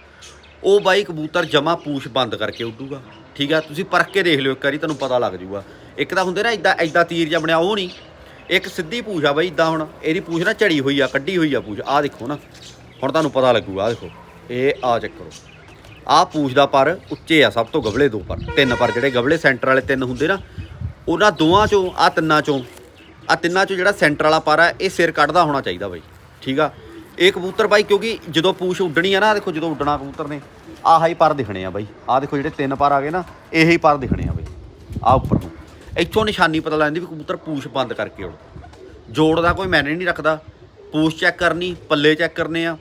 ਉਹ ਬਾਈ ਕਬੂਤਰ ਜਮਾ ਪੂਛ ਬੰਦ ਕਰਕੇ ਉੱਡੂਗਾ। ਠੀਕ ਆ? ਤੁਸੀਂ ਪਰਖ ਕੇ ਦੇਖ ਲਿਓ ਇੱਕ ਵਾਰੀ, ਤੁਹਾਨੂੰ ਪਤਾ ਲੱਗ ਜੂਗਾ। ਇੱਕ ਤਾਂ ਹੁੰਦੇ ਨਾ ਇਦਾਂ ਇਦਾਂ ਤੀਰ ਜਿਹਾ ਬਣਿਆ, ਉਹ ਨਹੀਂ। ਇੱਕ ਸਿੱਧੀ ਪੂਛ ਆ ਬਾਈ ਇਦਾਂ ਹੁਣ ਇਹਦੀ ਪੂਛ ਨਾ ਝੜੀ ਹੋਈ ਆ, ਕੱਢੀ ਹੋਈ ਆ ਪੂਛ। ਆਹ ਦੇਖੋ ਨਾ, ਹੁਣ ਤੁਹਾਨੂੰ ਪਤਾ ਲੱਗੂਗਾ, ਆਹ ਦੇਖੋ। ਇਹ ਆ ਚੈੱਕ ਕਰੋ। ਆਹ ਪੂਛ ਦਾ ਪਰ ਉੱਚੇ ਆ, ਸਭ ਤੋਂ ਗਬਲੇ ਦੋ ਪਰ। ਤਿੰਨ ਪਰ, ਜਿਹੜੇ ਗਬਲੇ ਸੈਂਟਰ ਵਾਲੇ ਤਿੰਨ ਹੁੰਦੇ ਨਾ, ਉਹਨਾਂ ਦੋਵਾਂ ਚੋਂ ਆ ਤਿੰਨਾਂ ਚੋਂ ਆ ਤਿੰਨਾਂ ਚੋਂ ਜਿਹੜਾ ਸੈਂਟਰ ਵਾਲਾ ਪਰ ਆ, ਇਹ ਸਿਰ ਕੱਢਦਾ ਹੋਣਾ ਚਾਹੀਦਾ ਬਾਈ। ਠੀਕ ਆ? ਇਹ ਕਬੂਤਰ ਬਾਈ, ਕਿਉਂਕਿ ਜਦੋਂ ਪੂਛ ਉੱਡਣੀ ਆ ਨਾ, ਦੇਖੋ ਜਦੋਂ ਉੱਡਣਾ ਕਬੂਤਰ ਨੇ, ਆਹ ਹੀ ਪਰ ਦਿਖਣੇ ਆ ਬਾਈ। ਆਹ ਦੇਖੋ ਜਿਹੜੇ ਤਿੰਨ ਪਰ ਆ ਗਏ ਨਾ, ਇਹੀ ਪਰ ਦਿਖਣੇ ਆ ਬਾਈ, ਆਹ ਉੱਪਰ ਨੂੰ। ਇੱਥੋਂ ਨਿਸ਼ਾਨੀ ਪਤਾ ਲੱਗਦੀ ਵੀ ਕਬੂਤਰ ਪੂਛ ਬੰਦ ਕਰਕੇ ਉੱਡ ਜੋੜ ਦਾ ਕੋਈ ਮੈਨੇ ਨਹੀਂ ਰੱਖਦਾ। ਪੂਛ ਚੈੱਕ ਕਰਨੀ, ਪੱਲੇ ਚੈੱਕ ਕਰਨੇ ਆ।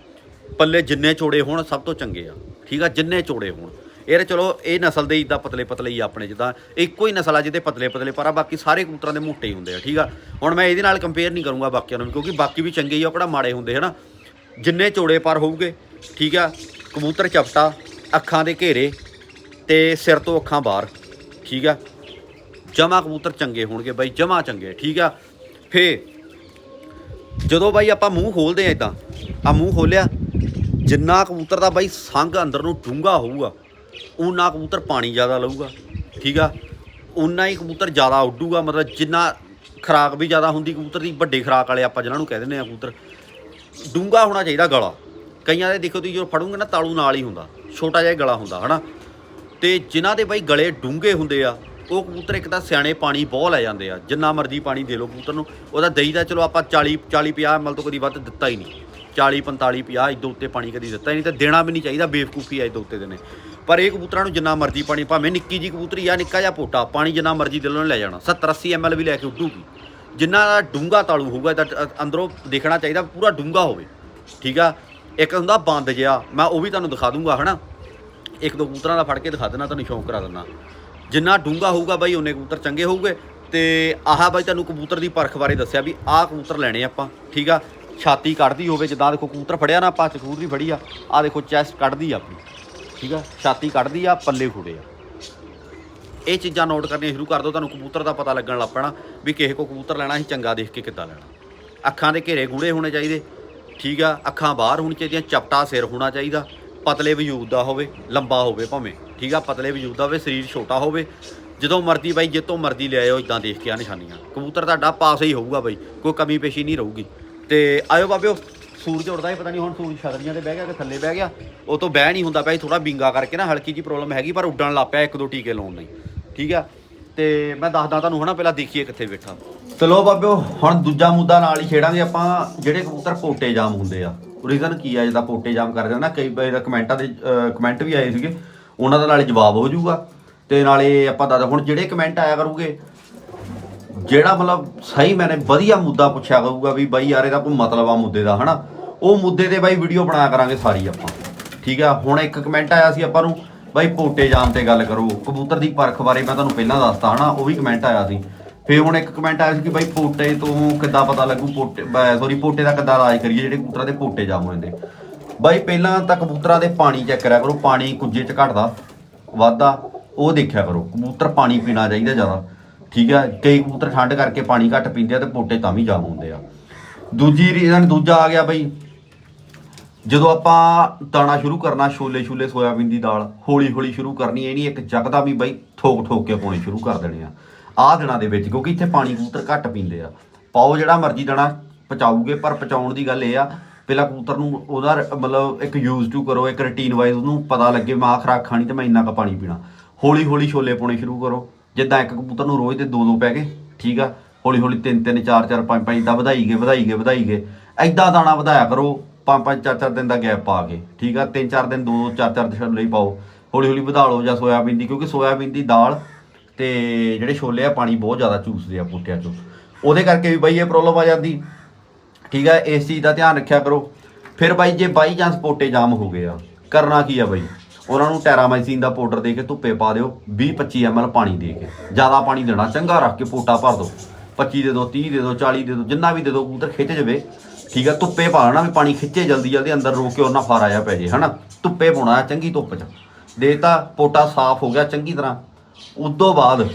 ਪੱਲੇ ਜਿੰਨੇ ਚੋੜੇ ਹੋਣ, ਸਭ ਤੋਂ ਚੰਗੇ ਆ। ਠੀਕ ਆ, ਜਿੰਨੇ ਚੋੜੇ ਹੋਣ। ਇਹ ਤਾਂ ਚਲੋ, ਇਹ ਨਸਲ ਦੇ ਇਦਾਂ ਪਤਲੇ ਪਤਲੇ ਹੀ ਆ ਆਪਣੇ ਜਿੱਦਾਂ। ਇੱਕੋ ਹੀ ਨਸਲ ਆ ਜਿਹਦੇ ਪਤਲੇ ਪਤਲੇ ਪਰ ਆ, ਬਾਕੀ ਸਾਰੇ ਕਬੂਤਰਾਂ ਦੇ ਮੋਟੇ ਹੀ ਹੁੰਦੇ ਆ, ਠੀਕ ਆ। ਹੁਣ ਮੈਂ ਇਹਦੇ ਨਾਲ ਕੰਪੇਅਰ ਨਹੀਂ ਕਰੂੰਗਾ ਬਾਕੀਆਂ ਨੂੰ ਕਿਉਂਕਿ ਬਾਕੀ ਵੀ ਚੰਗੇ ਹੀ ਆ, ਉਹ ਕਿਹੜਾ ਮਾੜੇ ਹੁੰਦੇ, ਹਨਾ? ਜਿੰਨੇ ਚੌੜੇ ਪਰ ਹੋਊਗੇ, ਠੀਕ ਆ, ਕਬੂਤਰ ਚਪਟਾ ਅੱਖਾਂ ਦੇ ਘੇਰੇ ਤੇ ਸਿਰ ਤੋਂ ਅੱਖਾਂ ਬਾਹਰ, ਠੀਕ ਆ। ਜਮਾ ਕਬੂਤਰ ਚੰਗੇ ਹੋਣਗੇ ਬਾਈ, ਜਮਾ ਚੰਗੇ, ਠੀਕ ਆ। ਫੇ ਜਦੋਂ ਬਾਈ ਆਪਾਂ ਮੂੰਹ ਖੋਲਦੇ ਆ ਇਦਾਂ ਆ ਮੂੰਹ ਖੋਲਿਆ, ਜਿੰਨਾ ਕਬੂਤਰ ਦਾ ਬਾਈ ਸੰਗ ਅੰਦਰ ਨੂੰ ਡੂੰਘਾ ਹੋਊਗਾ ਉਨਾ ਕਬੂਤਰ ਪਾਣੀ ਜ਼ਿਆਦਾ ਲਊਗਾ, ਠੀਕ ਆ। ਉਨਾ ਹੀ ਕਬੂਤਰ ਜ਼ਿਆਦਾ ਉੱਡੂਗਾ, ਮਤਲਬ ਜਿੰਨਾ ਖਰਾਕ ਵੀ ਜ਼ਿਆਦਾ ਹੁੰਦੀ, ਕਬੂਤਰ ਦੀ ਵੱਡੇ ਖਰਾਕ ਵਾਲੇ ਆਪਾਂ ਜਿਹਨਾਂ ਨੂੰ ਕਹਿ ਦਿੰਦੇ ਆ ਕਬੂਤਰ ਡੂੰਘਾ ਹੋਣਾ ਚਾਹੀਦਾ ਗਲਾ। ਕਈਆਂ ਦੇ ਦੇਖੋ ਤੁਸੀਂ ਜਦੋਂ ਫੜੋਗੇ ਨਾ, ਤਾਲੂ ਨਾਲ ਹੀ ਹੁੰਦਾ। ਛੋਟਾ ਜਿਹਾ ਹੀ ਗਲਾ ਹੁੰਦਾ, ਹਨਾ? ਤੇ ਜਿਨ੍ਹਾਂ ਦੇ ਬਾਈ ਗਲੇ ਡੂੰਘੇ ਹੁੰਦੇ ਆ, ਉਹ ਕਬੂਤਰ ਇੱਕ ਤਾਂ ਸਿਆਣੇ ਪਾਣੀ ਬਹੁਤ ਲੈ ਜਾਂਦੇ ਆ। ਜਿੰਨਾ ਮਰਜ਼ੀ ਪਾਣੀ ਦੇ ਲਓ ਕਬੂਤਰ ਨੂੰ। ਉਹਦਾ ਦਹੀਂ ਦਾ ਚਲੋ ਆਪਾਂ 40 40 50 ਮਲ ਤੋਂ ਕਦੀ ਵੱਧ ਦਿੱਤਾ ਹੀ ਨਹੀਂ। 40 45 50 ਇਦੋਂ ਉੱਤੇ ਪਾਣੀ ਕਦੀ ਦਿੱਤਾ ਹੀ ਨਹੀਂ, ਤੇ ਦੇਣਾ ਵੀ ਨਹੀਂ ਚਾਹੀਦਾ, ਬੇਵਕੂਫੀ ਆ ਇਦੋਂ ਉੱਤੇ ਦੇਣੇ। ਪਰ ਇਹ ਕਬੂਤਰਾਂ ਨੂੰ ਜਿੰਨਾ ਮਰਜ਼ੀ ਪਾਣੀ, ਭਾਵੇਂ ਨਿੱਕੀ ਜੀ ਕਬੂਤਰੀ ਆ, ਨਿੱਕਾ ਜਿਹਾ ਪੋਟਾ, ਪਾਣੀ ਜਿੰਨਾ ਮਰਜ਼ੀ ਦਿਲੋਂ ਲੈ ਜਾਣਾ। 70 80 ਐਮਐਲ ਵੀ ਲੈ ਕੇ ਉੱਡੂਗੀ। ਜਿੰਨਾ ਦਾ ਡੂੰਗਾ ਤਾਲੂ ਹੋਊਗਾ, ਇਹਦਾ ਅੰਦਰੋਂ ਦੇਖਣਾ ਚਾਹੀਦਾ, ਪੂਰਾ ਡੂੰਗਾ ਹੋਵੇ। ਠੀਕ ਆ? ਇੱਕ ਹੁੰਦਾ ਬੰਦ ਜਿਹਾ, ਮੈਂ ਉਹ ਵੀ ਤੁਹਾਨੂੰ ਦਿਖਾ ਦੂੰਗਾ, ਹਨਾ? ਇੱਕ ਦੋ ਕਬੂਤਰਾਂ ਦਾ ਫੜ ਕੇ ਦਿਖਾ ਦੇਣਾ ਤੁਹਾਨੂੰ ਸ਼ੌਂਕ ਕਰਾ ਦਿੰਦਾ। ਜਿੰਨਾ ਡੂੰਗਾ ਹੋਊਗਾ ਬਾਈ, ਉਹਨੇ ਕਬੂਤਰ ਚੰਗੇ ਹੋਊਗੇ। ਤੇ ਆਹ ਬਾਈ ਤੁਹਾਨੂੰ ਕਬੂਤਰ ਦੀ ਪਰਖ ਬਾਰੇ ਦੱਸਿਆ ਵੀ ਆਹ ਕਬੂਤਰ ਲੈਣੇ ਆਪਾਂ, ਠੀਕ ਆ? ਛਾਤੀ ਕੱਢਦੀ ਹੋਵੇ, ਜਿੱਦਾਂ ਦੇਖੋ ਕਬੂਤਰ ਫੜਿਆ ਨਾ ਆਪਾਂ ਕਬੂਤਰੀ ਫੜੀ ਆ, ਆਹ ਦੇਖੋ ਚੈਸਟ ਕੱਢਦੀ ਆ ਆਪਣੀ, ਠੀਕ ਆ? ਛਾਤੀ ਕੱਢਦੀ ਆ, ਪੱਲੇ ਖੁੜੇ ਆ। ਇਹ ਚੀਜ਼ਾਂ ਨੋਟ ਕਰਨੀਆਂ ਸ਼ੁਰੂ ਕਰ ਦਿਓ, ਤੁਹਾਨੂੰ ਕਬੂਤਰ ਦਾ ਪਤਾ ਲੱਗਣ ਲੱਗ ਪੈਣਾ ਵੀ ਕਿਸੇ ਕੋ ਕਬੂਤਰ ਲੈਣਾ ਅਸੀਂ ਚੰਗਾ ਦੇਖ ਕੇ ਕਿੱਦਾਂ ਲੈਣਾ। ਅੱਖਾਂ ਦੇ ਘੇਰੇ ਗੂੜੇ ਹੋਣੇ ਚਾਹੀਦੇ। ਠੀਕ ਆ, ਅੱਖਾਂ ਬਾਹਰ ਹੋਣੀ ਚਾਹੀਦੀਆਂ, ਚਪਟਾ ਸਿਰ ਹੋਣਾ ਚਾਹੀਦਾ। ਪਤਲੇ ਵਜੂਦ ਦਾ ਹੋਵੇ, ਲੰਬਾ ਹੋਵੇ ਭਾਵੇਂ, ਠੀਕ ਆ, ਪਤਲੇ ਵਜੂਦ ਦਾ ਹੋਵੇ, ਸਰੀਰ ਛੋਟਾ ਹੋਵੇ। ਜਦੋਂ ਮਰਦੀ ਬਾਈ, ਜਿੱਤੋਂ ਮਰਦੀ ਲਿਆਇਓ ਇਦਾਂ ਦੇਖ ਕੇ ਆ ਨਿਸ਼ਾਨੀਆਂ। ਕਬੂਤਰ ਤੁਹਾਡਾ ਪਾਸ ਹੀ ਹੋਊਗਾ ਬਾਈ, ਕੋਈ ਕਮੀ ਪੇਸ਼ੀ ਨਹੀਂ ਰਹੂਗੀ। ਤੇ ਆਇਓ ਬਾਬਿਓ, ਸੂਰਜ ਉੱਡਦਾ ਹੀ, ਪਤਾ ਨਹੀਂ ਹੁਣ ਸੂਰਜ ਛਤਰੀਆਂ ਤੇ ਬਹਿ ਗਿਆ ਕਿ ਥੱਲੇ ਬਹਿ ਗਿਆ। ਉਹ ਤੋਂ ਬਹਿ ਨਹੀਂ ਹੁੰਦਾ ਪਿਆ ਥੋੜਾ ਬਿੰਗਾ ਕਰਕੇ ਨਾ, ਹਲਕੀ ਜੀ ਪ੍ਰੋਬਲਮ ਹੈਗੀ, ਪਰ ਉੱਡਣ ਲੱਗ ਪਿਆ, ਇੱਕ ਦੋ ਟੀਕੇ ਲਾਉਣ ਲਈ। ਠੀਕ ਆ? ਤੇ ਮੈਂ ਦੱਸਦਾ ਤੁਹਾਨੂੰ ਹਨਾ, ਪਹਿਲਾਂ ਦੇਖੀਏ ਕਿੱਥੇ ਬੈਠਾ। ਚਲੋ ਬਾਬਿਓ, ਹੁਣ ਦੂਜਾ ਮੁੱਦਾ ਨਾਲ ਹੀ ਛੇੜਾਂਗੇ ਆਪਾਂ, ਜਿਹੜੇ ਕਬੂਤਰ ਪੋਟੇ ਜਾਮ ਹੁੰਦੇ ਆ। ਰੀਜ਼ਨ ਕੀ ਆ ਜਿਹਦਾ ਪੋਟੇ ਜਾਮ ਕਰਦੇ ਆ ਨਾ, ਕਈ ਵਾਰ ਕਮੈਂਟਾਂ ਦੇ ਕਮੈਂਟ ਵੀ ਆਏ ਸੀਗੇ। ਉਹਨਾਂ ਦਾ ਨਾਲੇ ਜਵਾਬ ਹੋ ਜਾਊਗਾ। ਤੇ ਨਾਲੇ ਆਪਾਂ ਦੱਸ ਹੁਣ ਜਿਹੜੇ ਕਮੈਂਟ ਆਇਆ ਕਰੂਗੇ, ਜਿਹੜਾ ਮਤਲਬ ਸਹੀ ਮੈਨੇ ਵਧੀਆ ਮੁੱਦਾ ਪੁੱਛਿਆ ਕਰੂਗਾ ਵੀ ਬਾਈ ਯਾਰ ਇਹਦਾ ਕੋਈ ਮਤਲਬ ਆ ਮੁੱਦੇ ਦਾ, ਹਨਾ? ਉਹ ਮੁੱਦੇ ਤੇ ਬਾਈ ਵੀਡੀਓ ਬਣਾਇਆ ਕਰਾਂਗੇ ਸਾਰੀ ਆਪਾਂ। ਠੀਕ ਆ? ਹੁਣ ਇੱਕ ਕਮੈਂਟ ਆਇਆ ਸੀ ਆਪਾਂ ਨੂੰ ਬਾਈ ਪੋਟੇ ਜਾਮ ਤੇ ਗੱਲ ਕਰੋ, ਕਬੂਤਰ ਦੀ ਪਰਖ ਬਾਰੇ ਮੈਂ ਤੁਹਾਨੂੰ ਪਹਿਲਾਂ ਦੱਸਤਾ, ਹਨਾ, ਉਹ ਵੀ ਕਮੈਂਟ ਆਇਆ ਸੀ। ਫੇਰ ਹੁਣ ਇੱਕ ਕਮੈਂਟ ਆਇਆ ਸੀ ਕਿ ਬਾਈ ਪੋਟੇ ਤੋਂ ਕਿੱਦਾਂ ਪਤਾ ਲੱਗੂ ਪੋਟੇ ਸੌਰੀ ਪੋਟੇ ਦਾ ਕਿੱਦਾਂ ਇਲਾਜ ਕਰੀਏ, ਜਿਹੜੇ ਕਬੂਤਰਾਂ ਦੇ ਪੋਟੇ ਜਾਮ ਹੋ ਜਾਂਦੇ ਬਾਈ ਪਹਿਲਾਂ ਤਾਂ ਕਬੂਤਰਾਂ ਦੇ ਪਾਣੀ ਚੈੱਕ ਕਰਿਆ ਕਰੋ, ਪਾਣੀ ਕੁੱਜੇ ਚ ਘਟਦਾ, ਵਾਧਾ, ਉਹ ਦੇਖਿਆ ਕਰੋ, ਕਬੂਤਰ ਪਾਣੀ ਪੀਣਾ ਚਾਹੀਦਾ ਜ਼ਿਆਦਾ, ਠੀਕ ਆ? ਕਈ ਕਬੂਤਰ ਠੰਡ ਕਰਕੇ ਪਾਣੀ ਘੱਟ ਪੀਂਦੇ ਆ ਤੇ ਪੋਟੇ ਤਾਂ ਵੀ ਜਾਮ ਹੁੰਦੇ ਆ। ਦੂਜੀ ਰੀਜ਼ਨ ਦੂਜਾ ਆ ਗਿਆ ਬਈ ਜਦੋਂ ਆਪਾਂ ਦਾਣਾ ਸ਼ੁਰੂ ਕਰਨਾ, ਛੋਲੇ ਛੋਲੇ, ਸੋਇਆਬੀਨ ਦੀ ਦਾਲ, ਹੌਲੀ ਹੌਲੀ ਸ਼ੁਰੂ ਕਰਨੀ, ਇਹ ਨਹੀਂ ਇੱਕ ਜਗਦਾ ਵੀ ਬਈ ਠੋਕ ਠੋਕ ਕੇ ਪਾਉਣੇ ਸ਼ੁਰੂ ਕਰ ਦੇਣੇ ਆ। ਆਹ ਦਿਨਾਂ ਦੇ ਵਿੱਚ, ਕਿਉਂਕਿ ਇੱਥੇ ਪਾਣੀ ਕਬੂਤਰ ਘੱਟ ਪੀਂਦੇ ਆ। ਪਾਓ ਜਿਹੜਾ ਮਰਜ਼ੀ ਦਾਣਾ ਪਚਾਊਗੇ ਪਰ ਪਚਾਉਣ ਦੀ ਗੱਲ ਇਹ ਆ, ਪਹਿਲਾਂ ਕਬੂਤਰ ਨੂੰ ਉਹਦਾ ਮਤਲਬ ਇੱਕ ਯੂਜ਼ ਟੂ ਕਰੋ, ਇੱਕ ਰੁਟੀਨ ਵਾਈਜ਼ ਉਹਨੂੰ ਪਤਾ ਲੱਗੇ ਮੈਂ ਆਹ ਖੁਰਾਕ ਖਾਣੀ ਤੇ ਮੈਂ ਇੰਨਾ ਕੁ ਪਾਣੀ ਪੀਣਾ। ਹੌਲੀ ਹੌਲੀ ਛੋਲੇ ਪਾਉਣੇ ਸ਼ੁਰੂ ਕਰੋ। ਜਿੱਦਾਂ ਇੱਕ ਕਬੂਤਰ ਨੂੰ ਰੋਜ਼ ਦੇ ਦੋ ਦੋ ਪੈ ਗਏ, ਠੀਕ ਆ? ਹੌਲੀ ਹੌਲੀ ਤਿੰਨ ਤਿੰਨ, ਚਾਰ ਚਾਰ, ਪੰਜ ਪੰਜ ਦਾ ਵਧਾਈ ਗਏ ਵਧਾਈ ਗਏ ਵਧਾਈ ਗਏ। ਐਦਾਂ ਦਾਣਾ ਵਧਾਇਆ ਕਰੋ ਪੰਜ ਪੰਜ, ਚਾਰ ਚਾਰ ਦਿਨ ਦਾ ਗੈਪ ਪਾ ਕੇ, ਠੀਕ ਆ? ਤਿੰਨ, ਚਾਰ ਦਿਨ, ਦੋ ਦੋ, ਚਾਰ ਚਾਰ ਦਿਨ ਲਈ ਪਾਓ। ਹੌਲੀ ਹੌਲੀ ਵਧਾ ਲਓ ਜਾਂ ਸੋਇਆਬੀਨ ਦੀ, ਕਿਉਂਕਿ ਸੋਇਆਬੀਨ ਦੀ ਦਾਲ ਤੇ ਜਿਹੜੇ ਛੋਲੇ ਆ, ਪਾਣੀ ਬਹੁਤ ਜ਼ਿਆਦਾ ਚੂਸਦੇ ਆ ਬੂਟਿਆਂ ਚੋਂ। ਉਹਦੇ ਕਰਕੇ ਵੀ ਬਾਈ ਇਹ ਪ੍ਰੋਬਲਮ ਆ ਜਾਂਦੀ। ਠੀਕ ਹੈ ਇਸ ਚੀਜ਼ ਦਾ ਧਿਆਨ ਰੱਖਿਆ ਕਰੋ। ਫਿਰ ਬਾਈ ਜੇ ਬਾਈ ਚਾਂਸ ਪੋਟੇ ਜਾਮ ਹੋ ਗਏ ਆ, ਕਰਨਾ ਕੀ ਆ ਬਾਈ? ਉਹਨਾਂ ਨੂੰ ਟੈਰਾਮਾਈਸਿਨ ਦਾ ਪਾਊਡਰ ਦੇ ਕੇ ਧੁੱਪੇ ਪਾ ਦਿਓ 20 25 ml ਪਾਣੀ ਦੇ ਕੇ। ਜ਼ਿਆਦਾ ਪਾਣੀ ਦੇਣਾ, ਚੰਗਾ ਰੱਖ ਕੇ ਪੋਟਾ ਭਰ ਦਿਓ। 25 ਦੇ ਦਿਓ 30 ਦੇ ਦਿਓ 40 ਦੇ ਦਿਓ ਜਿੰਨਾ ਵੀ ਦੇ ਦਿਓ ਕਬੂਤਰ ਖਿੱਚ ਜਾਵੇ। ਠੀਕ ਆ, ਧੁੱਪੇ ਪਾ ਲੈਣਾ ਵੀ ਪਾਣੀ ਖਿੱਚੇ ਜਲਦੀ ਜਲਦੀ, ਅੰਦਰ ਰੋਕ ਕੇ ਉਹਨਾਂ ਫਾਰ ਆਇਆ ਪੈ ਜੇ, ਹਨਾ? ਧੁੱਪੇ ਪਾਉਣਾ ਹੈ ਚੰਗੀ ਧੁੱਪ 'ਚ। ਦੇਤਾ ਪੋਟਾ ਸਾਫ਼ ਹੋ ਗਿਆ ਚੰਗੀ ਤਰ੍ਹਾਂ। ਉਦੋਂ ਬਾਅਦ